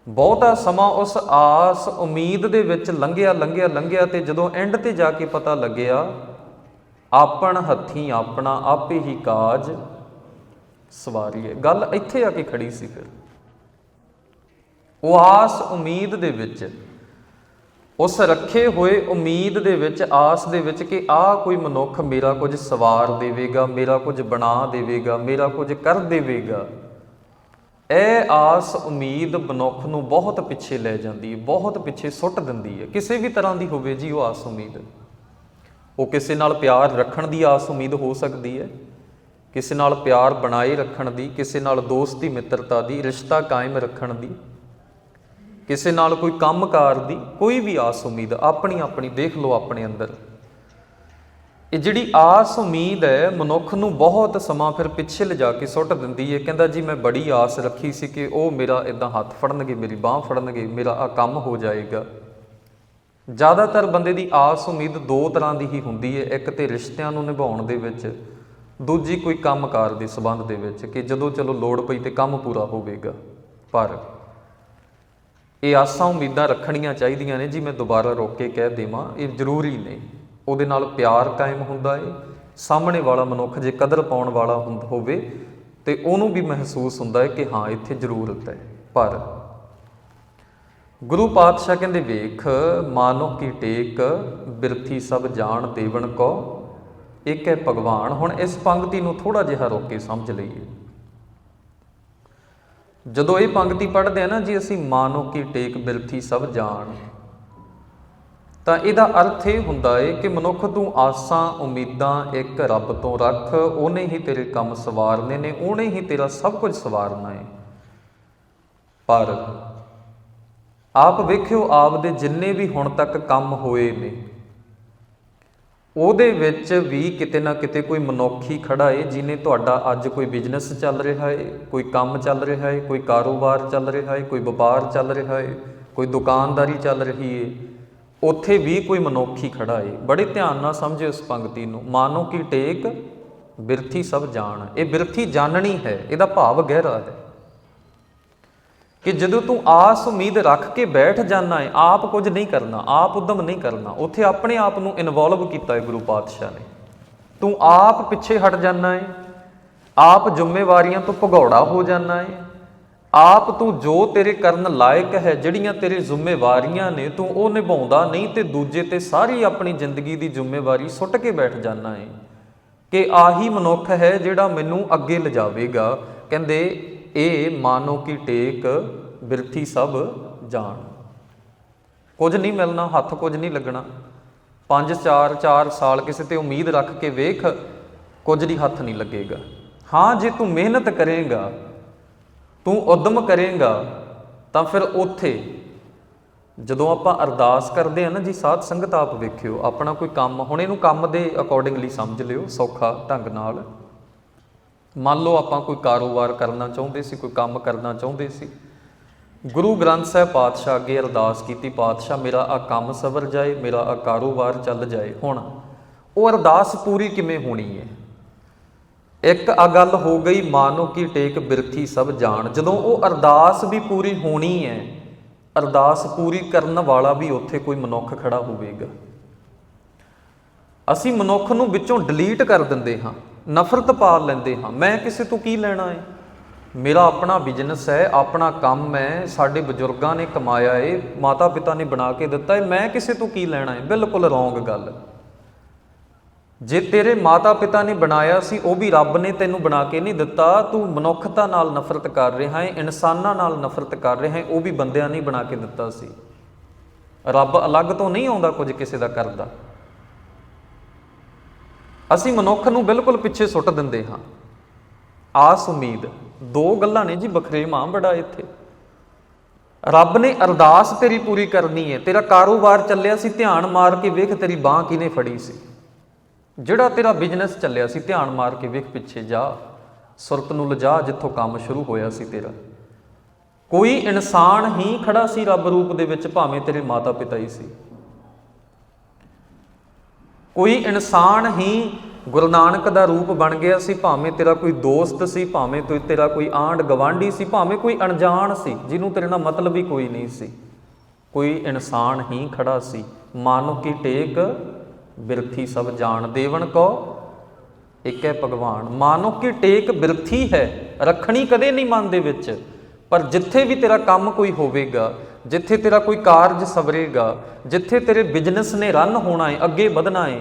ਬਹੁਤਾ ਸਮਾਂ ਉਸ ਆਸ, ਉਮੀਦ ਦੇ ਵਿੱਚ ਲੰਘਿਆ ਲੰਘਿਆ ਲੰਘਿਆ ਤੇ ਜਦੋਂ ਐਂਡ ਤੇ ਜਾ ਕੇ ਪਤਾ ਲੱਗਿਆ, ਆਪਣ ਹੱਥੀਂ ਆਪਣਾ ਆਪੇ ਹੀ ਕਾਜ ਸਵਾਰੀਏ। ਗੱਲ ਇੱਥੇ ਆ ਕੇ ਖੜੀ ਸੀ ਫਿਰ। ਉਹ ਆਸ ਉਮੀਦ ਦੇ ਵਿੱਚ। ਉਸ ਰੱਖੇ ਹੋਏ ਉਮੀਦ ਦੇ ਵਿੱਚ, ਆਸ ਦੇ ਵਿੱਚ ਕਿ ਆਹ ਕੋਈ ਮਨੁੱਖ ਮੇਰਾ ਕੁਝ ਸਵਾਰ ਦੇਵੇਗਾ, ਮੇਰਾ ਕੁਝ ਬਣਾ ਦੇਵੇਗਾ, ਮੇਰਾ ਕੁਝ ਕਰ ਦੇਵੇਗਾ। ਇਹ ਆਸ ਉਮੀਦ ਮਨੁੱਖ ਨੂੰ ਬਹੁਤ ਪਿੱਛੇ ਲੈ ਜਾਂਦੀ ਹੈ, ਬਹੁਤ ਪਿੱਛੇ ਸੁੱਟ ਦਿੰਦੀ ਹੈ। ਕਿਸੇ ਵੀ ਤਰ੍ਹਾਂ ਦੀ ਹੋਵੇ ਜੀ ਉਹ ਆਸ ਉਮੀਦ। ਉਹ ਕਿਸੇ ਨਾਲ ਪਿਆਰ ਰੱਖਣ ਦੀ ਆਸ ਉਮੀਦ ਹੋ ਸਕਦੀ ਹੈ। ਕਿਸੇ ਨਾਲ ਪਿਆਰ ਬਣਾਏ ਰੱਖਣ ਦੀ, ਕਿਸੇ ਨਾਲ ਦੋਸਤੀ ਮਿੱਤਰਤਾ ਦੀ, ਰਿਸ਼ਤਾ ਕਾਇਮ ਰੱਖਣ ਦੀ। ਕਿਸੇ ਨਾਲ ਕੋਈ ਕੰਮਕਾਰ ਦੀ ਕੋਈ ਵੀ ਆਸ ਉਮੀਦ, ਆਪਣੀ ਆਪਣੀ ਦੇਖ ਲਓ ਆਪਣੇ ਅੰਦਰ। ਇਹ ਜਿਹੜੀ ਆਸ ਉਮੀਦ ਹੈ, ਮਨੁੱਖ ਨੂੰ ਬਹੁਤ ਸਮਾਂ ਫਿਰ ਪਿੱਛੇ ਲਿਜਾ ਕੇ ਸੁੱਟ ਦਿੰਦੀ ਹੈ। ਕਹਿੰਦਾ ਜੀ, ਮੈਂ ਬੜੀ ਆਸ ਰੱਖੀ ਸੀ ਕਿ ਉਹ ਮੇਰਾ ਇਦਾਂ ਹੱਥ ਫੜਨਗੇ, ਮੇਰੀ ਬਾਹ ਫੜਨਗੇ, ਮੇਰਾ ਆ ਕੰਮ ਹੋ ਜਾਏਗਾ। ਜ਼ਿਆਦਾਤਰ ਬੰਦੇ ਦੀ ਆਸ ਉਮੀਦ ਦੋ ਤਰ੍ਹਾਂ ਦੀ ਹੀ ਹੁੰਦੀ ਹੈ। ਇੱਕ ਤੇ ਰਿਸ਼ਤਿਆਂ ਨੂੰ ਨਿਭਾਉਣ ਦੇ ਵਿੱਚ, ਦੂਜੀ ਕੋਈ ਕੰਮਕਾਰ ਦੇ ਸਬੰਧ ਦੇ ਵਿੱਚ ਕਿ ਜਦੋਂ ਚਲੋ ਲੋੜ ਪਈ ਤੇ ਕੰਮ ਪੂਰਾ ਹੋਵੇਗਾ। ਪਰ ਇਹ ਆਸਾਂ ਉਮੀਦਾਂ ਰੱਖਣੀਆਂ ਚਾਹੀਦੀਆਂ ਨੇ, ਜੀ ਮੈਂ ਦੁਬਾਰਾ ਰੋਕ ਕੇ ਕਹਿ ਦੇਵਾਂ, ਇਹ ਜ਼ਰੂਰੀ ਨੇ। ਉਹਦੇ ਨਾਲ ਪਿਆਰ ਕਾਇਮ ਹੁੰਦਾ ਏ, ਸਾਹਮਣੇ ਵਾਲਾ ਮਨੁੱਖ ਜੇ ਕਦਰ ਪਾਉਣ ਵਾਲਾ ਹੁੰਦ- ਹੋਵੇ, ਤੇ ਉਹਨੂੰ ਵੀ ਮਹਿਸੂਸ ਹੁੰਦਾ ਹੈ ਕਿ ਹਾਂ, ਇੱਥੇ ਜ਼ਰੂਰਤ ਹੈ। ਪਰ ਗੁਰੂ ਪਾਤਸ਼ਾਹ ਕਹਿੰਦੇ ਵੇਖ, ਮਾਨੋ ਕੀ ਟੇਕ, ਬਿਰਥੀ ਸਭ ਜਾਣ ਦੇਵਨ ਕੋ ਇੱਕ ਹੈ ਭਗਵਾਨ, ਹੁਣ ਇਸ ਪੰਕਤੀ ਨੂੰ ਥੋੜਾ ਜਿਹਾ ਰੋਕ ਕੇ ਸਮਝ ਲਈਏ। ਜਦੋਂ ਇਹ ਪੰਕਤੀ ਪੜ੍ਹਦੇ ਆ ਨਾ ਜੀ, ਅਸੀਂ ਮਾਨੋ ਕੀ ਟੇਕ ਬਿਰਥੀ ਸਭ ਜਾਣ। ਤਾਂ ਇਹਦਾ ਅਰਥ ਇਹ ਹੁੰਦਾ ਏ ਕਿ ਮਨੁੱਖ ਤੂੰ ਆਸਾਂ, ਉਮੀਦਾਂ, ਇੱਕ ਰੱਬ ਤੋਂ ਰੱਖ, ਉਹਨੇ ਹੀ ਤੇਰੇ ਕੰਮ ਸਵਾਰਨੇ ਨੇ, ਉਹਨੇ ਹੀ ਤੇਰਾ ਸਭ ਕੁਝ ਸਵਾਰਨਾ ਏ। ਪਰ ਆਪ ਵੇਖਿਓ, ਆਪ ਦੇ ਜਿੰਨੇ ਵੀ ਹੁਣ ਤੱਕ ਕੰਮ ਹੋਏ ਨੇ ਉਹਦੇ ਵਿੱਚ ਵੀ ਕਿਤੇ ਨਾ ਕਿਤੇ ਕੋਈ ਮਨੁੱਖੀ ਖੜਾ ਏ, ਜਿਨੇ ਤੁਹਾਡਾ ਅੱਜ ਕੋਈ ਬਿਜ਼ਨਸ ਚੱਲ ਰਿਹਾ ਏ, ਕੋਈ ਕੰਮ ਚੱਲ ਰਿਹਾ ਏ, ਕੋਈ ਕਾਰੋਬਾਰ ਚੱਲ ਰਿਹਾ ਏ, ਕੋਈ ਵਪਾਰ ਚੱਲ ਰਿਹਾ ਏ, ਕੋਈ ਦੁਕਾਨਦਾਰੀ ਚੱਲ ਰਹੀ ਏ, ਉੱਥੇ ਵੀ ਕੋਈ ਮਨੁੱਖ ਹੀ ਖੜਾ ਏ। ਬੜੇ ਧਿਆਨ ਨਾਲ ਸਮਝਿਓ ਇਸ ਪੰਕਤੀ ਨੂੰ। ਮਾਨੋ ਕੀ ਟੇਕ, ਬਿਰਥੀ ਸਭ ਜਾਣ। ਇਹ ਬਿਰਥੀ ਜਾਣਣੀ ਹੈ, ਇਹਦਾ ਭਾਵ ਗਹਿਰਾ ਹੈ। ਕਿ ਜਦੋਂ ਤੂੰ ਆਸ ਉਮੀਦ ਰੱਖ ਕੇ ਬੈਠ ਜਾਣਾ ਹੈ, ਆਪ ਕੁਝ ਨਹੀਂ ਕਰਨਾ, ਆਪ ਉਦਮ ਨਹੀਂ ਕਰਨਾ, ਉੱਥੇ ਆਪਣੇ ਆਪ ਨੂੰ ਇਨਵੋਲਵ ਕੀਤਾ ਹੈ ਗੁਰੂ ਪਾਤਸ਼ਾਹ ਨੇ। ਤੂੰ ਆਪ ਪਿੱਛੇ ਹਟ ਜਾਣਾ ਹੈ, ਆਪ ਜ਼ਿੰਮੇਵਾਰੀਆਂ ਤੋਂ ਭਗੌੜਾ ਹੋ ਜਾਣਾ ਹੈ, ਆਪ ਤੂੰ ਜੋ ਤੇਰੇ ਕਰਨ ਲਾਇਕ ਹੈ, ਜਿਹੜੀਆਂ ਤੇਰੇ ਜ਼ਿੰਮੇਵਾਰੀਆਂ ਨੇ, ਤੂੰ ਉਹ ਨਿਭਾਉਂਦਾ ਨਹੀਂ ਤੇ ਦੂਜੇ ਤੇ ਸਾਰੀ ਆਪਣੀ ਜ਼ਿੰਦਗੀ ਦੀ ਜ਼ਿੰਮੇਵਾਰੀ ਸੁੱਟ ਕੇ ਬੈਠ ਜਾਣਾ ਹੈ। ਕਿ ਆਹੀ ਮਨੁੱਖ ਹੈ ਜਿਹੜਾ ਮੈਨੂੰ ਅੱਗੇ ਲਿਜਾਵੇਗਾ। ਕਹਿੰਦੇ ਇਹ ਮਾਨੋ ਕੀ ਟੇਕ ਬਿਰਥੀ ਸਭ ਜਾਣ। ਕੁਝ ਨਹੀਂ ਮਿਲਣਾ, ਹੱਥ ਕੁਝ ਨਹੀਂ ਲੱਗਣਾ। 5 4 4 ਸਾਲ ਕਿਸੇ ਤੇ ਉਮੀਦ ਰੱਖ ਕੇ ਵੇਖ, ਕੁਝ ਨਹੀਂ ਹੱਥ ਨਹੀਂ ਲੱਗੇਗਾ। ਹਾਂ, ਜੇ ਤੂੰ ਮਿਹਨਤ ਕਰੇਗਾ, ਤੂੰ ਉਦਮ ਕਰੇਗਾ, ਤਾਂ ਫਿਰ ਉੱਥੇ ਜਦੋਂ ਆਪਾਂ ਅਰਦਾਸ ਕਰਦੇ ਆ ਨਾ, ਜੀ ਸਾਧ ਸੰਗਤ ਆਪ ਵੇਖਿਓ, ਆਪਣਾ ਕੋਈ ਕੰਮ, ਹੁਣ ਇਹਨੂੰ ਕੰਮ ਦੇ ਅਕੋਰਡਿੰਗਲੀ ਸਮਝ ਲਿਓ, ਸੌਖਾ ਢੰਗ ਨਾਲ। ਮੰਨ ਲਓ ਆਪਾਂ ਕੋਈ ਕਾਰੋਬਾਰ ਕਰਨਾ ਚਾਹੁੰਦੇ ਸੀ, ਕੋਈ ਕੰਮ ਕਰਨਾ ਚਾਹੁੰਦੇ ਸੀ। ਗੁਰੂ ਗ੍ਰੰਥ ਸਾਹਿਬ ਪਾਤਸ਼ਾਹ ਅੱਗੇ ਅਰਦਾਸ ਕੀਤੀ, ਪਾਤਸ਼ਾਹ, ਮੇਰਾ ਆ ਕੰਮ ਸਵਰ ਜਾਏ, ਮੇਰਾ ਆ ਕਾਰੋਬਾਰ ਚੱਲ ਜਾਏ। ਹੁਣ ਉਹ ਅਰਦਾਸ ਪੂਰੀ ਕਿਵੇਂ ਹੋਣੀ ਹੈ ਇੱਕ ਆ ਗੱਲ ਹੋ ਗਈ, ਮਾਨੋ ਕੀ ਟੇਕ ਬਿਰਥੀ ਸਭ ਜਾਣ। ਜਦੋਂ ਉਹ ਅਰਦਾਸ ਵੀ ਪੂਰੀ ਹੋਣੀ ਹੈ ਅਰਦਾਸ ਪੂਰੀ ਕਰਨ ਵਾਲਾ ਵੀ ਉੱਥੇ ਕੋਈ ਮਨੁੱਖ ਖੜਾ ਹੋਵੇਗਾ। ਅਸੀਂ ਮਨੁੱਖ ਨੂੰ ਵਿੱਚੋਂ ਡਿਲੀਟ ਕਰ ਦਿੰਦੇ ਹਾਂ। ਨਫ਼ਰਤ ਪਾਲ ਲੈਂਦੇ ਹਾਂ। ਮੈਂ ਕਿਸੇ ਤੋਂ ਕੀ ਲੈਣਾ ਹੈ ਮੇਰਾ ਆਪਣਾ ਬਿਜ਼ਨਸ ਹੈ, ਆਪਣਾ ਕੰਮ ਹੈ, ਸਾਡੇ ਬਜ਼ੁਰਗਾਂ ਨੇ ਕਮਾਇਆ ਹੈ ਮਾਤਾ ਪਿਤਾ ਨੇ ਬਣਾ ਕੇ ਦਿੱਤਾ ਹੈ ਮੈਂ ਕਿਸੇ ਤੋਂ ਕੀ ਲੈਣਾ ਹੈ ਬਿਲਕੁਲ ਰੋਂਗ ਗੱਲ। ਜੇ ਤੇਰੇ ਮਾਤਾ ਪਿਤਾ ਨੇ ਬਣਾਇਆ ਸੀ, ਉਹ ਵੀ ਰੱਬ ਨੇ ਤੈਨੂੰ ਬਣਾ ਕੇ ਨਹੀਂ ਦਿੱਤਾ, ਤੂੰ ਮਨੁੱਖਤਾ ਨਾਲ ਨਫ਼ਰਤ ਕਰ ਰਿਹਾ ਹੈ ਇਨਸਾਨਾਂ ਨਾਲ ਨਫ਼ਰਤ ਕਰ ਰਿਹਾ ਹੈ ਉਹ ਵੀ ਬੰਦਿਆਂ ਨੇ ਬਣਾ ਕੇ ਦਿੱਤਾ ਸੀ। ਰੱਬ ਅਲੱਗ ਤੋਂ ਨਹੀਂ ਆਉਂਦਾ ਕੁਝ ਕਿਸੇ ਦਾ ਕਰਦਾ। ਅਸੀਂ ਮਨੁੱਖ ਨੂੰ ਬਿਲਕੁਲ ਪਿੱਛੇ ਸੁੱਟ ਦਿੰਦੇ ਹਾਂ। ਆਸ, ਉਮੀਦ, ਦੋ ਗੱਲਾਂ ਨੇ ਜੀ ਬਖਰੇ ਮਾਂ ਬੜਾ ਇੱਥੇ। ਰੱਬ ਨੇ ਅਰਦਾਸ ਤੇਰੀ ਪੂਰੀ ਕਰਨੀ ਹੈ ਤੇਰਾ ਕਾਰੋਬਾਰ ਚੱਲਿਆ ਸੀ, ਧਿਆਨ ਮਾਰ ਕੇ ਵੇਖ ਤੇਰੀ ਬਾਹ ਕਿਨੇ ਫੜੀ ਸੀ। ਜਿਹੜਾ ਤੇਰਾ ਬਿਜ਼ਨਸ ਚੱਲਿਆ ਸੀ, ਧਿਆਨ ਮਾਰ ਕੇ ਵੇਖ ਪਿੱਛੇ ਜਾ। ਸੁਰਤ ਨੂੰ ਲਜਾ, ਜਿੱਥੋਂ ਕੰਮ ਸ਼ੁਰੂ ਹੋਇਆ ਸੀ ਤੇਰਾ। ਕੋਈ ਇਨਸਾਨ ਹੀ ਖੜਾ ਸੀ, ਰੱਬ ਰੂਪ ਦੇ ਵਿੱਚ, ਭਾਵੇਂ ਤੇਰੇ ਮਾਤਾ ਪਿਤਾ ਹੀ ਸੀ। ਕੋਈ ਇਨਸਾਨ ਹੀ ਗੁਰੂ ਨਾਨਕ ਦਾ ਰੂਪ ਬਣ ਗਿਆ ਸੀ, ਭਾਵੇਂ ਤੇਰਾ ਕੋਈ ਦੋਸਤ ਸੀ, ਭਾਵੇਂ ਤੂੰ ਤੇਰਾ ਕੋਈ ਆਂਡ ਗਵਾਂਢੀ ਸੀ, ਭਾਵੇਂ ਕੋਈ ਅਣਜਾਣ ਸੀ, ਜਿਹਨੂੰ ਤੇਰੇ ਨਾਲ ਮਤਲਬ ਹੀ ਕੋਈ ਨਹੀਂ ਸੀ। ਕੋਈ ਇਨਸਾਨ ਹੀ ਖੜਾ ਸੀ। ਮਾਨੋ ਕੀ ਟੇਕ, ਬਿਰਥੀ ਸਭ ਜਾਣ ਦੇਵਨ ਕੋ ਇੱਕ ਹੈ ਭਗਵਾਨ। ਮਾਨੋ ਕੀ ਟੇਕ, ਬਿਰਥੀ ਹੈ, ਰੱਖਣੀ ਕਦੇ ਨਹੀਂ ਮਨ ਦੇ ਵਿੱਚ। ਪਰ ਜਿੱਥੇ ਵੀ ਤੇਰਾ ਕੰਮ ਕੋਈ ਹੋਵੇਗਾ ਜਿੱਥੇ ਤੇਰਾ ਕੋਈ ਕਾਰਜ ਸਵਰੇਗਾ, ਜਿੱਥੇ ਤੇਰੇ ਬਿਜ਼ਨਸ ਨੇ ਰਨ ਹੋਣਾ ਹੈ ਅੱਗੇ ਵਧਣਾ ਹੈ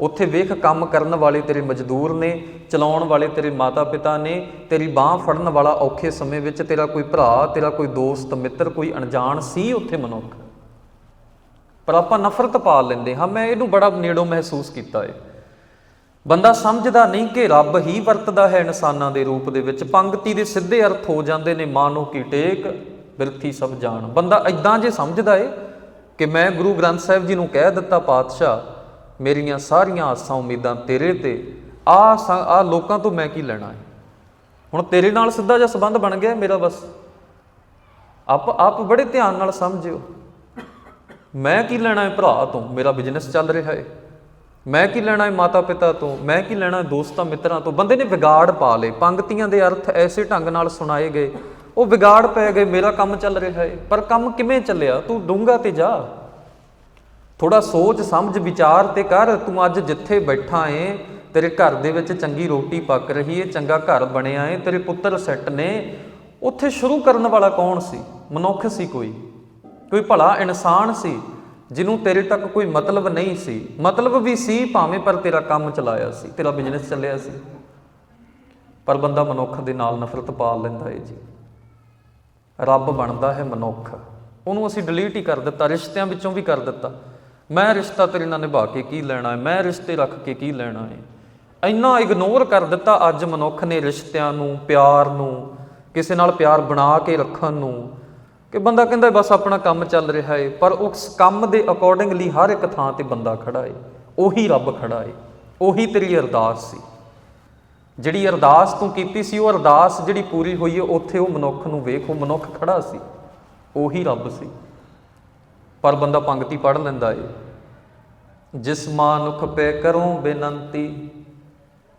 ਉੱਥੇ ਵੇਖ ਕੰਮ ਕਰਨ ਵਾਲੇ ਤੇਰੇ ਮਜ਼ਦੂਰ ਨੇ, ਚਲਾਉਣ ਵਾਲੇ ਤੇਰੇ ਮਾਤਾ-ਪਿਤਾ ਨੇ, ਤੇਰੀ ਬਾਹ ਫੜਨ ਵਾਲਾ ਔਖੇ ਸਮੇਂ ਵਿੱਚ ਤੇਰਾ ਕੋਈ ਭਰਾ, ਤੇਰਾ ਕੋਈ ਦੋਸਤ, ਮਿੱਤਰ, ਕੋਈ ਅਣਜਾਣ ਸੀ ਉੱਥੇ ਮਨੁੱਖ? ਪਰ ਆਪਾਂ ਨਫ਼ਰਤ ਪਾ ਲੈਂਦੇ ਹਾਂ, ਮੈਂ ਇਹਨੂੰ ਬੜਾ ਨੇੜੋਂ ਮਹਿਸੂਸ ਕੀਤਾ ਹੈ ਬੰਦਾ ਸਮਝਦਾ ਨਹੀਂ ਕਿ ਰੱਬ ਹੀ ਵਰਤਦਾ ਹੈ ਇਨਸਾਨਾਂ ਦੇ ਰੂਪ ਦੇ ਵਿੱਚ ਪੰਗਤੀ ਦੇ ਸਿੱਧੇ ਅਰਥ ਹੋ ਜਾਂਦੇ ਨੇ, ਮਾਨੋ ਕੀ ਟੇਕ ਬਿਰਥੀ ਸਭ ਜਾਣ। ਬੰਦਾ ਇਦਾਂ ਜੇ ਸਮਝਦਾ ਏ ਕਿ ਮੈਂ ਗੁਰੂ ਗ੍ਰੰਥ ਸਾਹਿਬ ਜੀ ਨੂੰ ਕਹਿ ਦਿੱਤਾ ਪਾਤਸ਼ਾਹ, ਮੇਰੀਆਂ ਸਾਰੀਆਂ ਆਸਾਂ ਉਮੀਦਾਂ ਤੇਰੇ ਤੇ, ਆ ਆ ਲੋਕਾਂ ਤੋਂ ਮੈਂ ਕੀ ਲੈਣਾ ਹੈ ਹੁਣ ਤੇਰੇ ਨਾਲ ਸਿੱਧਾ ਜਿਹਾ ਸੰਬੰਧ ਬਣ ਗਿਆ ਮੇਰਾ ਬਸ। ਆਪ ਆਪ ਬੜੇ ਧਿਆਨ ਨਾਲ ਸਮਝਿਓ। ਮੈਂ ਕੀ ਲੈਣਾ ਹੈ ਭਰਾ ਤੋਂ? ਮੇਰਾ ਬਿਜ਼ਨਸ ਚੱਲ ਰਿਹਾ ਹੈ ਮੈਂ ਕੀ ਲੈਣਾ ਹੈ ਮਾਤਾ ਪਿਤਾ ਤੋਂ? ਮੈਂ ਕੀ ਲੈਣਾ ਦੋਸਤਾਂ ਮਿੱਤਰਾਂ ਤੋਂ? ਬੰਦੇ ਨੇ ਵਿਗਾੜ ਪਾ ਲਏ। ਪੰਕਤੀਆਂ ਦੇ ਅਰਥ ਐਸੇ ਢੰਗ ਨਾਲ ਸੁਣਾਏ ਗਏ ਉਹ ਵਿਗਾੜ ਪੈ ਗਏ, ਮੇਰਾ ਕੰਮ ਚੱਲ ਰਿਹਾ ਹੈ ਪਰ ਕੰਮ ਕਿਵੇਂ ਚੱਲਿਆ? ਤੂੰ ਡੂੰਗਾ ਤੇ ਜਾ। ਥੋੜਾ ਸੋਚ, ਸਮਝ, ਵਿਚਾਰ ਤੇ ਕਰ। ਤੂੰ ਅੱਜ ਜਿੱਥੇ ਬੈਠਾ ਏ, ਤੇਰੇ ਘਰ ਦੇ ਵਿੱਚ ਚੰਗੀ ਰੋਟੀ ਪੱਕ ਰਹੀ ਏ, ਚੰਗਾ ਘਰ ਬਣਿਆ ਏ, ਤੇਰੇ ਪੁੱਤਰ ਸੈੱਟ ਨੇ। ਉੱਥੇ ਸ਼ੁਰੂ ਕਰਨ ਵਾਲਾ ਕੌਣ ਸੀ? ਮਨੁੱਖ ਸੀ ਕੋਈ। ਕੋਈ ਭਲਾ ਇਨਸਾਨ ਸੀ, ਜਿਹਨੂੰ ਤੇਰੇ ਤੱਕ ਕੋਈ ਮਤਲਬ ਨਹੀਂ ਸੀ। ਮਤਲਬ ਵੀ ਸੀ, ਭਾਵੇਂ ਪਰ ਤੇਰਾ ਕੰਮ ਚਲਾਇਆ ਸੀ, ਤੇਰਾ ਬਿਜ਼ਨਸ ਚੱਲਿਆ ਸੀ। ਪਰ ਬੰਦਾ ਮਨੁੱਖ ਦੇ ਨਾਲ ਨਫ਼ਰਤ ਪਾਲ ਲੈਂਦਾ ਏ ਜੀ। ਰੱਬ ਬਣਦਾ ਹੈ ਮਨੁੱਖ। ਉਹਨੂੰ ਅਸੀਂ ਡਿਲੀਟ ਹੀ ਕਰ ਦਿੱਤਾ, ਰਿਸ਼ਤਿਆਂ ਵਿੱਚੋਂ ਵੀ ਕਰ ਦਿੱਤਾ। ਮੈਂ ਰਿਸ਼ਤਾ ਤੇਰੇ ਨਾਲ ਨਿਭਾ ਕੇ ਕੀ ਲੈਣਾ ਹੈ? ਮੈਂ ਰਿਸ਼ਤੇ ਰੱਖ ਕੇ ਕੀ ਲੈਣਾ ਹੈ? ਇੰਨਾ ਇਗਨੋਰ ਕਰ ਦਿੱਤਾ ਅੱਜ ਮਨੁੱਖ ਨੇ ਰਿਸ਼ਤਿਆਂ ਨੂੰ, ਪਿਆਰ ਨੂੰ, ਕਿਸੇ ਨਾਲ ਪਿਆਰ ਬਣਾ ਕੇ ਰੱਖਣ ਨੂੰ, ਕਿ ਬੰਦਾ ਕਹਿੰਦਾ ਬਸ ਆਪਣਾ ਕੰਮ ਚੱਲ ਰਿਹਾ ਹੈ, ਪਰ ਉਸ ਕੰਮ ਦੇ ਅਕੋਰਡਿੰਗਲੀ ਹਰ ਇੱਕ ਥਾਂ ਤੇ ਬੰਦਾ ਖੜਾ ਏ ਉਹੀ ਰੱਬ ਖੜਾ ਏ ਉਹੀ ਤੇਰੀ ਅਰਦਾਸ ਸੀ। ਜਿਹੜੀ ਅਰਦਾਸ ਤੂੰ ਕੀਤੀ ਸੀ, ਉਹ ਅਰਦਾਸ ਜਿਹੜੀ ਪੂਰੀ ਹੋਈ ਹੈ, ਉੱਥੇ ਉਹ ਮਨੁੱਖ ਨੂੰ ਵੇਖ, ਉਹ ਮਨੁੱਖ ਖੜਾ ਸੀ। ਉਹੀ ਰੱਬ ਸੀ। ਪਰ ਬੰਦਾ ਪੰਗਤੀ ਪੜ੍ਹ ਲੈਂਦਾ ਏ। ਜਿਸ ਮਾਨੁਖ ਪੈ ਕਰੂੰ ਬੇਨੰਤੀ,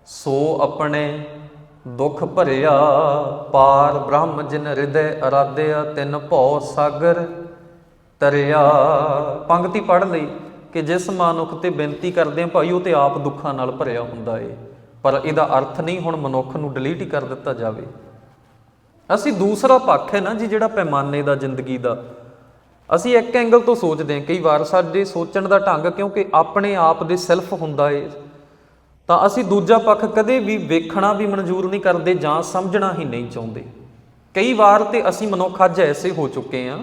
ਸੋ ਆਪਣੇ ਦੁੱਖ ਭਰਿਆ। ਪਾਰ ਬ੍ਰਹਮ ਜਿਨ ਹਿਰਦੈ ਅਰਾਧਿਆ, ਤਿਨ ਭਉ ਸਾਗਰ ਤਰਿਆ ਪੰਕਤੀ ਪੜ੍ਹ ਲਈ ਕਿ ਜਿਸ ਮਨੁੱਖ ਤੇ ਬੇਨਤੀ ਕਰਦੇ ਆ ਭਾਈ, ਉਹ ਤੇ ਆਪ ਦੁੱਖਾਂ ਨਾਲ ਭਰਿਆ ਹੁੰਦਾ ਏ। ਪਰ ਇਹਦਾ ਅਰਥ ਨਹੀਂ ਹੁਣ ਮਨੁੱਖ ਨੂੰ ਡਿਲੀਟ ਹੀ ਕਰ ਦਿੱਤਾ ਜਾਵੇ। ਅਸੀਂ ਦੂਸਰਾ ਪੱਖ ਹੈ ਨਾ ਜੀ ਜਿਹੜਾ ਪੈਮਾਨੇ ਦਾ, ਜ਼ਿੰਦਗੀ ਦਾ। ਅਸੀਂ ਇੱਕ ਐਂਗਲ ਤੋਂ ਸੋਚਦੇ ਹਾਂ, ਕਈ ਵਾਰ ਸਾਡੇ ਸੋਚਣ ਦਾ ਢੰਗ ਕਿਉਂਕਿ ਆਪਣੇ ਆਪ ਦੇ ਸੈਲਫ ਹੁੰਦਾ ਏ। ਤਾਂ ਅਸੀਂ ਦੂਜਾ ਪੱਖ ਕਦੇ ਵੀ ਵੇਖਣਾ ਵੀ ਮਨਜ਼ੂਰ ਨਹੀਂ ਕਰਦੇ ਜਾਂ ਸਮਝਣਾ ਹੀ ਨਹੀਂ ਚਾਹੁੰਦੇ। ਕਈ ਵਾਰ ਤੇ ਅਸੀਂ ਮਨੁੱਖ ਅੱਜ ਐਸੇ ਹੋ ਚੁੱਕੇ ਹਾਂ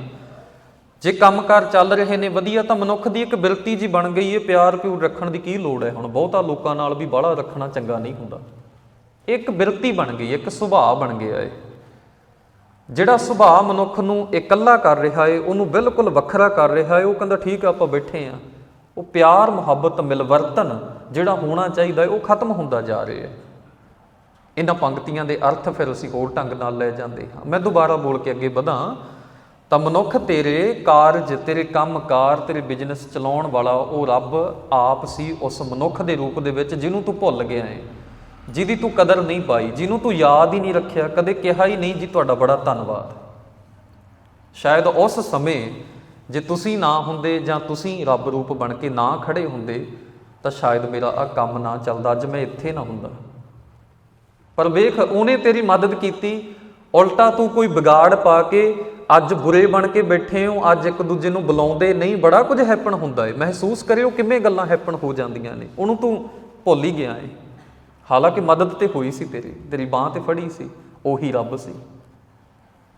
ਜੇ ਕੰਮਕਾਰ ਚੱਲ ਰਹੇ ਨੇ, ਵਧੀਆ ਤਾਂ ਮਨੁੱਖ ਦੀ ਇੱਕ ਬਿਰਤੀ ਜੀ ਬਣ ਗਈ ਹੈ ਪਿਆਰ ਪਿਉਰ ਰੱਖਣ ਦੀ ਕੀ ਲੋੜ ਹੈ ਹੁਣ ਬਹੁਤਾ ਲੋਕਾਂ ਨਾਲ ਵੀ ਬਾਹਲਾ ਰੱਖਣਾ ਚੰਗਾ ਨਹੀਂ ਹੁੰਦਾ। ਇਹ ਇੱਕ ਬਿਰਤੀ ਬਣ ਗਈ ਇੱਕ ਸੁਭਾਅ ਬਣ ਗਿਆ ਹੈ ਜਿਹੜਾ ਸੁਭਾਅ ਮਨੁੱਖ ਨੂੰ ਇਕੱਲਾ ਕਰ ਰਿਹਾ ਏ, ਉਹਨੂੰ ਬਿਲਕੁਲ ਵੱਖਰਾ ਕਰ ਰਿਹਾ ਹੈ ਉਹ ਕਹਿੰਦਾ ਠੀਕ ਆ, ਆਪਾਂ ਬੈਠੇ ਆ। ਉਹ ਪਿਆਰ, ਮੁਹੱਬਤ, ਮਿਲਵਰਤਨ ਜਿਹੜਾ ਹੋਣਾ ਚਾਹੀਦਾ ਹੈ ਉਹ ਖਤਮ ਹੁੰਦਾ ਜਾ ਰਿਹਾ ਹੈ ਇਹਨਾਂ ਪੰਕਤੀਆਂ ਦੇ ਅਰਥ ਫਿਰ ਅਸੀਂ ਹੋਰ ਢੰਗ ਨਾਲ ਲੈ ਜਾਂਦੇ ਹਾਂ। ਮੈਂ ਦੁਬਾਰਾ ਬੋਲ ਕੇ ਅੱਗੇ ਵਧਾਂ। ਤਾਂ ਮਨੁੱਖ ਤੇਰੇ ਕਾਰਜ, ਤੇਰੇ ਕੰਮਕਾਰ, ਤੇਰੇ ਬਿਜ਼ਨਸ ਚਲਾਉਣ ਵਾਲਾ ਉਹ ਰੱਬ ਆਪ ਸੀ ਉਸ ਮਨੁੱਖ ਦੇ ਰੂਪ ਦੇ ਵਿੱਚ ਜਿਹਨੂੰ ਤੂੰ ਭੁੱਲ ਗਿਆ ਹੈ ਜਿਹਦੀ ਤੂੰ ਕਦਰ ਨਹੀਂ ਪਾਈ, ਜਿਹਨੂੰ ਤੂੰ ਯਾਦ ਹੀ ਨਹੀਂ ਰੱਖਿਆ, ਕਦੇ ਕਿਹਾ ਹੀ ਨਹੀਂ ਜੀ ਤੁਹਾਡਾ ਬੜਾ ਧੰਨਵਾਦ। ਸ਼ਾਇਦ ਉਸ ਸਮੇਂ ਜੇ ਤੁਸੀਂ ਨਾ ਹੁੰਦੇ ਜਾਂ ਤੁਸੀਂ ਰੱਬ ਰੂਪ ਬਣ ਕੇ ਨਾ ਖੜੇ ਹੁੰਦੇ, ਤਾਂ ਸ਼ਾਇਦ ਮੇਰਾ ਆ ਕੰਮ ਨਾ ਚੱਲਦਾ, ਅੱਜ ਮੈਂ ਇੱਥੇ ਨਾ ਹੁੰਦਾ। ਪਰ ਵੇਖ, ਉਹਨੇ ਤੇਰੀ ਮਦਦ ਕੀਤੀ, ਉਲਟਾ ਤੂੰ ਕੋਈ ਵਿਗਾੜ ਪਾ ਕੇ ਅੱਜ ਬੁਰੇ ਬਣ ਕੇ ਬੈਠੇ ਹੋ, ਅੱਜ ਇੱਕ ਦੂਜੇ ਨੂੰ ਬੁਲਾਉਂਦੇ ਨਹੀਂ, ਬੜਾ ਕੁਝ ਹੈਪਨ ਹੁੰਦਾ ਏ। ਮਹਿਸੂਸ ਕਰਿਓ ਕਿਵੇਂ ਗੱਲਾਂ ਹੈਪਨ ਹੋ ਜਾਂਦੀਆਂ ਨੇ। ਉਹਨੂੰ ਤੂੰ ਭੁੱਲ ਹੀ ਗਿਆ ਏ। ਹਾਲਾਂਕਿ ਮਦਦ ਤੇ ਹੋਈ ਸੀ ਤੇਰੀ ਤੇਰੀ ਬਾਹ ਤੇ ਫੜੀ ਸੀ, ਉਹੀ ਰੱਬ ਸੀ।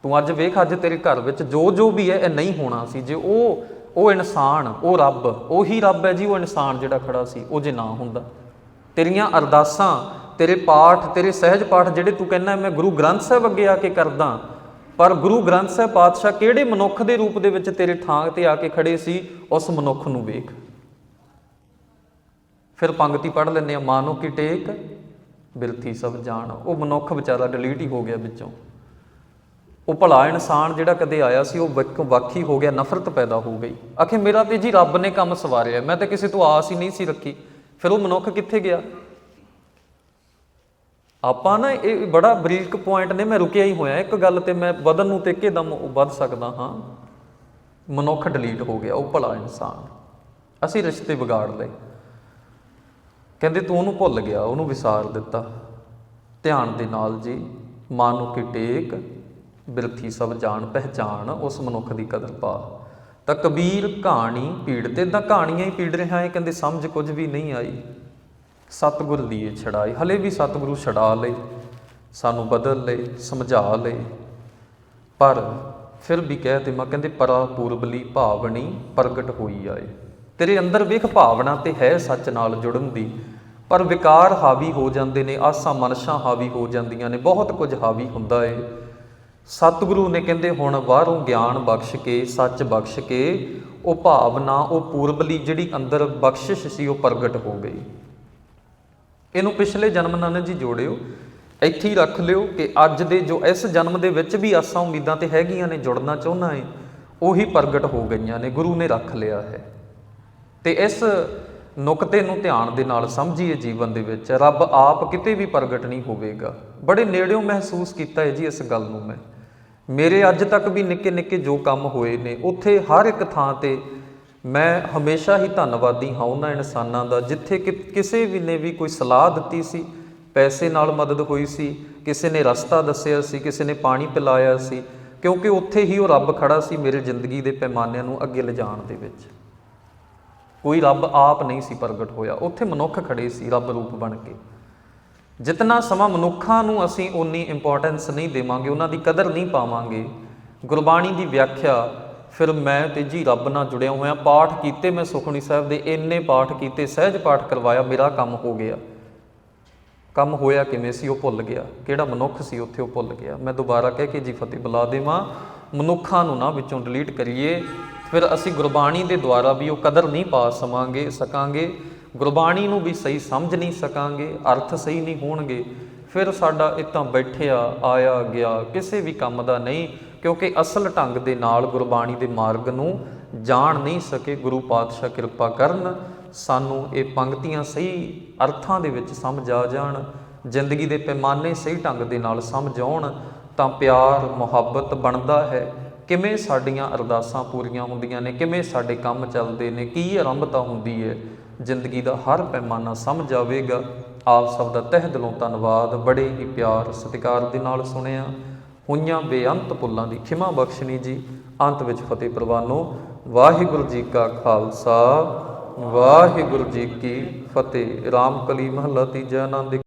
ਤੂੰ ਅੱਜ ਵੇਖ, ਅੱਜ ਤੇਰੇ ਘਰ ਵਿੱਚ ਜੋ ਜੋ ਵੀ ਹੈ, ਇਹ ਨਹੀਂ ਹੋਣਾ ਸੀ। ਜੇ ਉਹ ਉਹ ਇਨਸਾਨ, ਉਹ ਰੱਬ, ਉਹੀ ਰੱਬ ਹੈ ਜੀ, ਉਹ ਇਨਸਾਨ ਜਿਹੜਾ ਖੜਾ ਸੀ, ਉਹ ਜੇ ਨਾ ਹੁੰਦਾ। ਤੇਰੀਆਂ ਅਰਦਾਸਾਂ, ਤੇਰੇ ਪਾਠ, ਤੇਰੇ ਸਹਿਜ ਪਾਠ ਜਿਹੜੇ ਤੂੰ ਕਹਿੰਦਾ, ਮੈਂ ਗੁਰੂ ਗ੍ਰੰਥ ਸਾਹਿਬ ਅੱਗੇ ਆ ਕੇ ਕਰਦਾ ਪਰ ਗੁਰੂ ਗ੍ਰੰਥ ਸਾਹਿਬ ਪਾਤਸ਼ਾਹ ਕਿਹੜੇ ਮਨੁੱਖ ਦੇ ਰੂਪ ਦੇ ਵਿੱਚ ਤੇਰੇ ਥਾਂ ਤੇ ਆ ਕੇ ਖੜੇ ਸੀ, ਉਸ ਮਨੁੱਖ ਨੂੰ ਵੇਖ। ਫਿਰ ਪੰਗਤੀ ਪੜ੍ਹ ਲੈਂਦੇ ਆ ਮਾਨੋ ਕੀ ਟੇਕ, ਬਿਰਥੀ ਸਭ ਜਾਣ। ਉਹ ਮਨੁੱਖ ਵਿਚਾਰਾ ਡਿਲੀਟ ਹੀ ਹੋ ਗਿਆ ਵਿੱਚੋਂ। ਉਹ ਭਲਾ ਇਨਸਾਨ ਜਿਹੜਾ ਕਦੇ ਆਇਆ ਸੀ, ਉਹ ਵੱਖ- ਹੋ ਗਿਆ, ਨਫ਼ਰਤ ਪੈਦਾ ਹੋ ਗਈ। ਆਖੇ, ਮੇਰਾ ਤੇ ਜੀ ਰੱਬ ਨੇ ਕੰਮ ਸਵਾਰਿਆ। ਮੈਂ ਤਾਂ ਕਿਸੇ ਤੋਂ ਆਸ ਹੀ ਨਹੀਂ ਸੀ ਰੱਖੀ। ਫਿਰ ਉਹ ਮਨੁੱਖ ਕਿੱਥੇ ਗਿਆ? ਆਪਾਂ ਨਾ ਇਹ ਬੜਾ ਬਰੀਕ ਪੁਆਇੰਟ ਨੇ, ਮੈਂ ਰੁਕਿਆ ਹੀ ਹੋਇਆ। ਇੱਕ ਗੱਲ ਤੇ ਮੈਂ ਵਧਣ ਨੂੰ ਤੇ ਇੱਕਦਮ ਵੱਧ ਸਕਦਾ ਹਾਂ। ਮਨੁੱਖ ਡਿਲੀਟ ਹੋ ਗਿਆ, ਉਹ ਭਲਾ ਇਨਸਾਨ। ਅਸੀਂ ਰਿਸ਼ਤੇ ਵਿਗਾੜ ਲਏ। ਕਹਿੰਦੇ ਤੂੰ ਉਹਨੂੰ ਭੁੱਲ ਗਿਆ, ਉਹਨੂੰ ਵਿਸਾਰ ਦਿੱਤਾ। ਧਿਆਨ ਦੇ ਨਾਲ ਜੀ ਮਾਨੋ ਕੀ ਟੇਕ, ਬਿਰਥੀ ਸਭ ਜਾਣ ਪਹਿਚਾਨ ਉਸ ਮਨੁੱਖ ਦੀ ਕਦਰ ਪਾ। ਤਾਂ ਕਬੀਰ ਕਹਾਣੀ ਪੀੜਤੇ ਤਾਂ ਕਹਾਣੀਆਂ ਹੀ ਪੀੜ ਰਿਹਾ ਹੈ ਕਹਿੰਦੇ ਸਮਝ ਕੁਝ ਵੀ ਨਹੀਂ ਆਈ। ਸਤਿਗੁਰ ਦੀਏ ਛੜਾਈ ਹਲੇ ਵੀ ਸਤਿਗੁਰੂ ਛਡਾ ਲਏ, ਸਾਨੂੰ ਬਦਲ ਲਏ, ਸਮਝਾ ਲਏ। ਪਰ ਫਿਰ ਵੀ ਕਹਿ ਤੇ ਮੈਂ ਕਹਿੰਦੇ ਪਰਾ ਪੂਰਬਲੀ ਭਾਵਨੀ ਪ੍ਰਗਟ ਹੋਈ ਆਏ। ਤੇਰੇ ਅੰਦਰ ਵੇਖ ਭਾਵਨਾ ਤੇ ਹੈ ਸੱਚ ਨਾਲ ਜੁੜਨ ਦੀ, ਪਰ ਵਿਕਾਰ ਹਾਵੀ ਹੋ ਜਾਂਦੇ ਨੇ, ਆਸਾਂ ਮਨਸ਼ਾਂ ਹਾਵੀ ਹੋ ਜਾਂਦੀਆਂ ਨੇ, ਬਹੁਤ ਕੁਝ ਹਾਵੀ ਹੁੰਦਾ ਏ। ਸਤਿਗੁਰੂ ਨੇ ਕਹਿੰਦੇ ਹੁਣ ਬਾਹਰੋਂ ਗਿਆਨ ਬਖਸ਼ ਕੇ, ਸੱਚ ਬਖਸ਼ ਕੇ, ਉਹ ਭਾਵਨਾ, ਉਹ ਪੂਰਬਲੀ ਜਿਹੜੀ ਅੰਦਰ ਬਖਸ਼ਿਸ਼ ਸੀ, ਉਹ ਪ੍ਰਗਟ ਹੋ ਗਈ। ਇਹਨੂੰ ਪਿਛਲੇ ਜਨਮ ਨਾਲ ਜੀ ਜੋੜਿਓ। ਇੱਥੇ ਹੀ ਰੱਖ ਲਿਓ ਕਿ ਅੱਜ ਦੇ ਜੋ ਇਸ ਜਨਮ ਦੇ ਵਿੱਚ ਵੀ ਆਸਾਂ ਉਮੀਦਾਂ ਤੇ ਹੈਗੀਆਂ ਨੇ, ਜੁੜਨਾ ਚਾਹੁੰਦਾ ਏ, ਉਹੀ ਪ੍ਰਗਟ ਹੋ ਗਈਆਂ ਨੇ, ਗੁਰੂ ਨੇ ਰੱਖ ਲਿਆ ਹੈ। ਤੇ ਇਸ ਨੁਕਤੇ ਨੂੰ ਧਿਆਨ ਦੇ ਨਾਲ ਸਮਝੀਏ ਜੀਵਨ ਦੇ ਵਿੱਚ, ਰੱਬ ਆਪ ਕਿਤੇ ਵੀ ਪ੍ਰਗਟ ਨਹੀਂ ਹੋਵੇਗਾ। ਬੜੇ ਨੇੜਿਓਂ ਮਹਿਸੂਸ ਕੀਤਾ ਹੈ ਜੀ ਇਸ ਗੱਲ ਨੂੰ ਮੈਂ। ਮੇਰੇ ਅੱਜ ਤੱਕ ਵੀ ਨਿੱਕੇ ਨਿੱਕੇ ਜੋ ਕੰਮ ਹੋਏ ਨੇ, ਉੱਥੇ ਹਰ ਇੱਕ ਥਾਂ ਤੇ ਮੈਂ ਹਮੇਸ਼ਾ ਹੀ ਧੰਨਵਾਦੀ ਹਾਂ ਉਹਨਾਂ ਇਨਸਾਨਾਂ ਦਾ, ਜਿੱਥੇ ਕਿ ਕਿਸੇ ਵੀ ਨੇ ਵੀ ਕੋਈ ਸਲਾਹ ਦਿੱਤੀ ਸੀ, ਪੈਸੇ ਨਾਲ ਮਦਦ ਹੋਈ ਸੀ, ਕਿਸੇ ਨੇ ਰਸਤਾ ਦੱਸਿਆ ਸੀ, ਕਿਸੇ ਨੇ ਪਾਣੀ ਪਿਲਾਇਆ ਸੀ, ਕਿਉਂਕਿ ਉੱਥੇ ਹੀ ਉਹ ਰੱਬ ਖੜਾ ਸੀ ਮੇਰੇ ਜ਼ਿੰਦਗੀ ਦੇ ਪੈਮਾਨਿਆਂ ਨੂੰ ਅੱਗੇ ਲਿਜਾਣ ਦੇ ਵਿੱਚ। ਕੋਈ ਰੱਬ ਆਪ ਨਹੀਂ ਸੀ ਪ੍ਰਗਟ ਹੋਇਆ, ਉੱਥੇ ਮਨੁੱਖ ਖੜੇ ਸੀ ਰੱਬ ਰੂਪ ਬਣ ਕੇ। ਜਿਤਨਾ ਸਮਾਂ ਮਨੁੱਖਾਂ ਨੂੰ ਅਸੀਂ ਉਨੀ ਇੰਪੋਰਟੈਂਸ ਨਹੀਂ ਦੇਵਾਂਗੇ, ਉਹਨਾਂ ਦੀ ਕਦਰ ਨਹੀਂ ਪਾਵਾਂਗੇ। ਗੁਰਬਾਣੀ ਦੀ ਵਿਆਖਿਆ ਫਿਰ ਮੈਂ ਤੇ ਰੱਬ ਨਾਲ ਜੁੜਿਆ ਹੋਇਆ, ਪਾਠ ਕੀਤੇ ਮੈਂ ਸੁਖਣੀ ਸਾਹਿਬ ਦੇ, ਇੰਨੇ ਪਾਠ ਕੀਤੇ, ਸਹਿਜ ਪਾਠ ਕਰਵਾਇਆ, ਮੇਰਾ ਕੰਮ ਹੋ ਗਿਆ। ਕੰਮ ਹੋਇਆ ਕਿਵੇਂ ਸੀ, ਉਹ ਭੁੱਲ ਗਿਆ। ਕਿਹੜਾ ਮਨੁੱਖ ਸੀ, ਉੱਥੇ ਉਹ ਭੁੱਲ ਗਿਆ। ਮੈਂ ਦੁਬਾਰਾ ਕਹਿ ਕੇ ਜੀ ਫਤਿਹ ਬੁਲਾ ਦੇਵਾਂ, ਮਨੁੱਖਾਂ ਨੂੰ ਨਾ ਵਿੱਚੋਂ ਡਿਲੀਟ ਕਰੀਏ। ਫਿਰ ਅਸੀਂ ਗੁਰਬਾਣੀ ਦੇ ਦੁਆਰਾ ਵੀ ਉਹ ਕਦਰ ਨਹੀਂ ਪਾ ਸਮਾਂਗੇ ਸਕਾਂਗੇ। ਗੁਰਬਾਣੀ ਨੂੰ ਵੀ ਸਹੀ ਸਮਝ ਨਹੀਂ ਸਕਾਂਗੇ, ਅਰਥ ਸਹੀ ਨਹੀਂ ਹੋਣਗੇ। ਫਿਰ ਸਾਡਾ ਇਤਾਂ ਬੈਠਿਆ, ਆਇਆ, ਗਿਆ, ਕਿਸੇ ਵੀ ਕੰਮ ਦਾ ਨਹੀਂ। ਕਿਉਂਕਿ ਅਸਲ ਢੰਗ ਦੇ ਨਾਲ ਗੁਰਬਾਣੀ ਦੇ ਮਾਰਗ ਨੂੰ ਜਾਣ ਨਹੀਂ ਸਕੇ, ਗੁਰੂ ਪਾਤਸ਼ਾਹ ਕਿਰਪਾ ਕਰਨ ਸਾਨੂੰ ਇਹ ਪੰਕਤੀਆਂ ਸਹੀ ਅਰਥਾਂ ਦੇ ਵਿੱਚ ਸਮਝ ਆ ਜਾਣ, ਜ਼ਿੰਦਗੀ ਦੇ ਪੈਮਾਨੇ ਸਹੀ ਢੰਗ ਦੇ ਨਾਲ ਸਮਝ ਆਉਣ, ਤਾਂ ਪਿਆਰ, ਮੁਹੱਬਤ ਬਣਦਾ ਹੈ। ਕਿਵੇਂ ਸਾਡੀਆਂ ਅਰਦਾਸਾਂ ਪੂਰੀਆਂ ਹੁੰਦੀਆਂ ਨੇ, ਕਿਵੇਂ ਸਾਡੇ ਕੰਮ ਚੱਲਦੇ ਨੇ, ਕੀ ਆਰੰਭਤਾ ਹੁੰਦੀ ਹੈ, ਜ਼ਿੰਦਗੀ ਦਾ ਹਰ ਪੈਮਾਨਾ ਸਮਝ ਆਵੇਗਾ। ਆਪ ਸਭ ਦਾ ਤਹਿ ਦਿਲੋਂ ਧੰਨਵਾਦ, ਬੜੇ ਹੀ ਪਿਆਰ ਸਤਿਕਾਰ ਦੇ ਨਾਲ ਸੁਣਿਆ। ਹੋਈਆਂ ਬੇਅੰਤ ਪੁੱਲਾਂ ਦੀ ਖਿਮਾ ਬਖਸ਼ਣੀ ਜੀ। ਅੰਤ ਵਿੱਚ ਫਤਿਹ ਪ੍ਰਵਾਨੋ। ਵਾਹਿਗੁਰੂ ਜੀ ਕਾ ਖਾਲਸਾ। ਵਾਹਿਗੁਰੂ ਜੀ ਕੀ ਫਤਿਹ। ਰਾਮਕਲੀ ਮਹੱਲਾ ਤੀਜਾ ਆਨੰਦ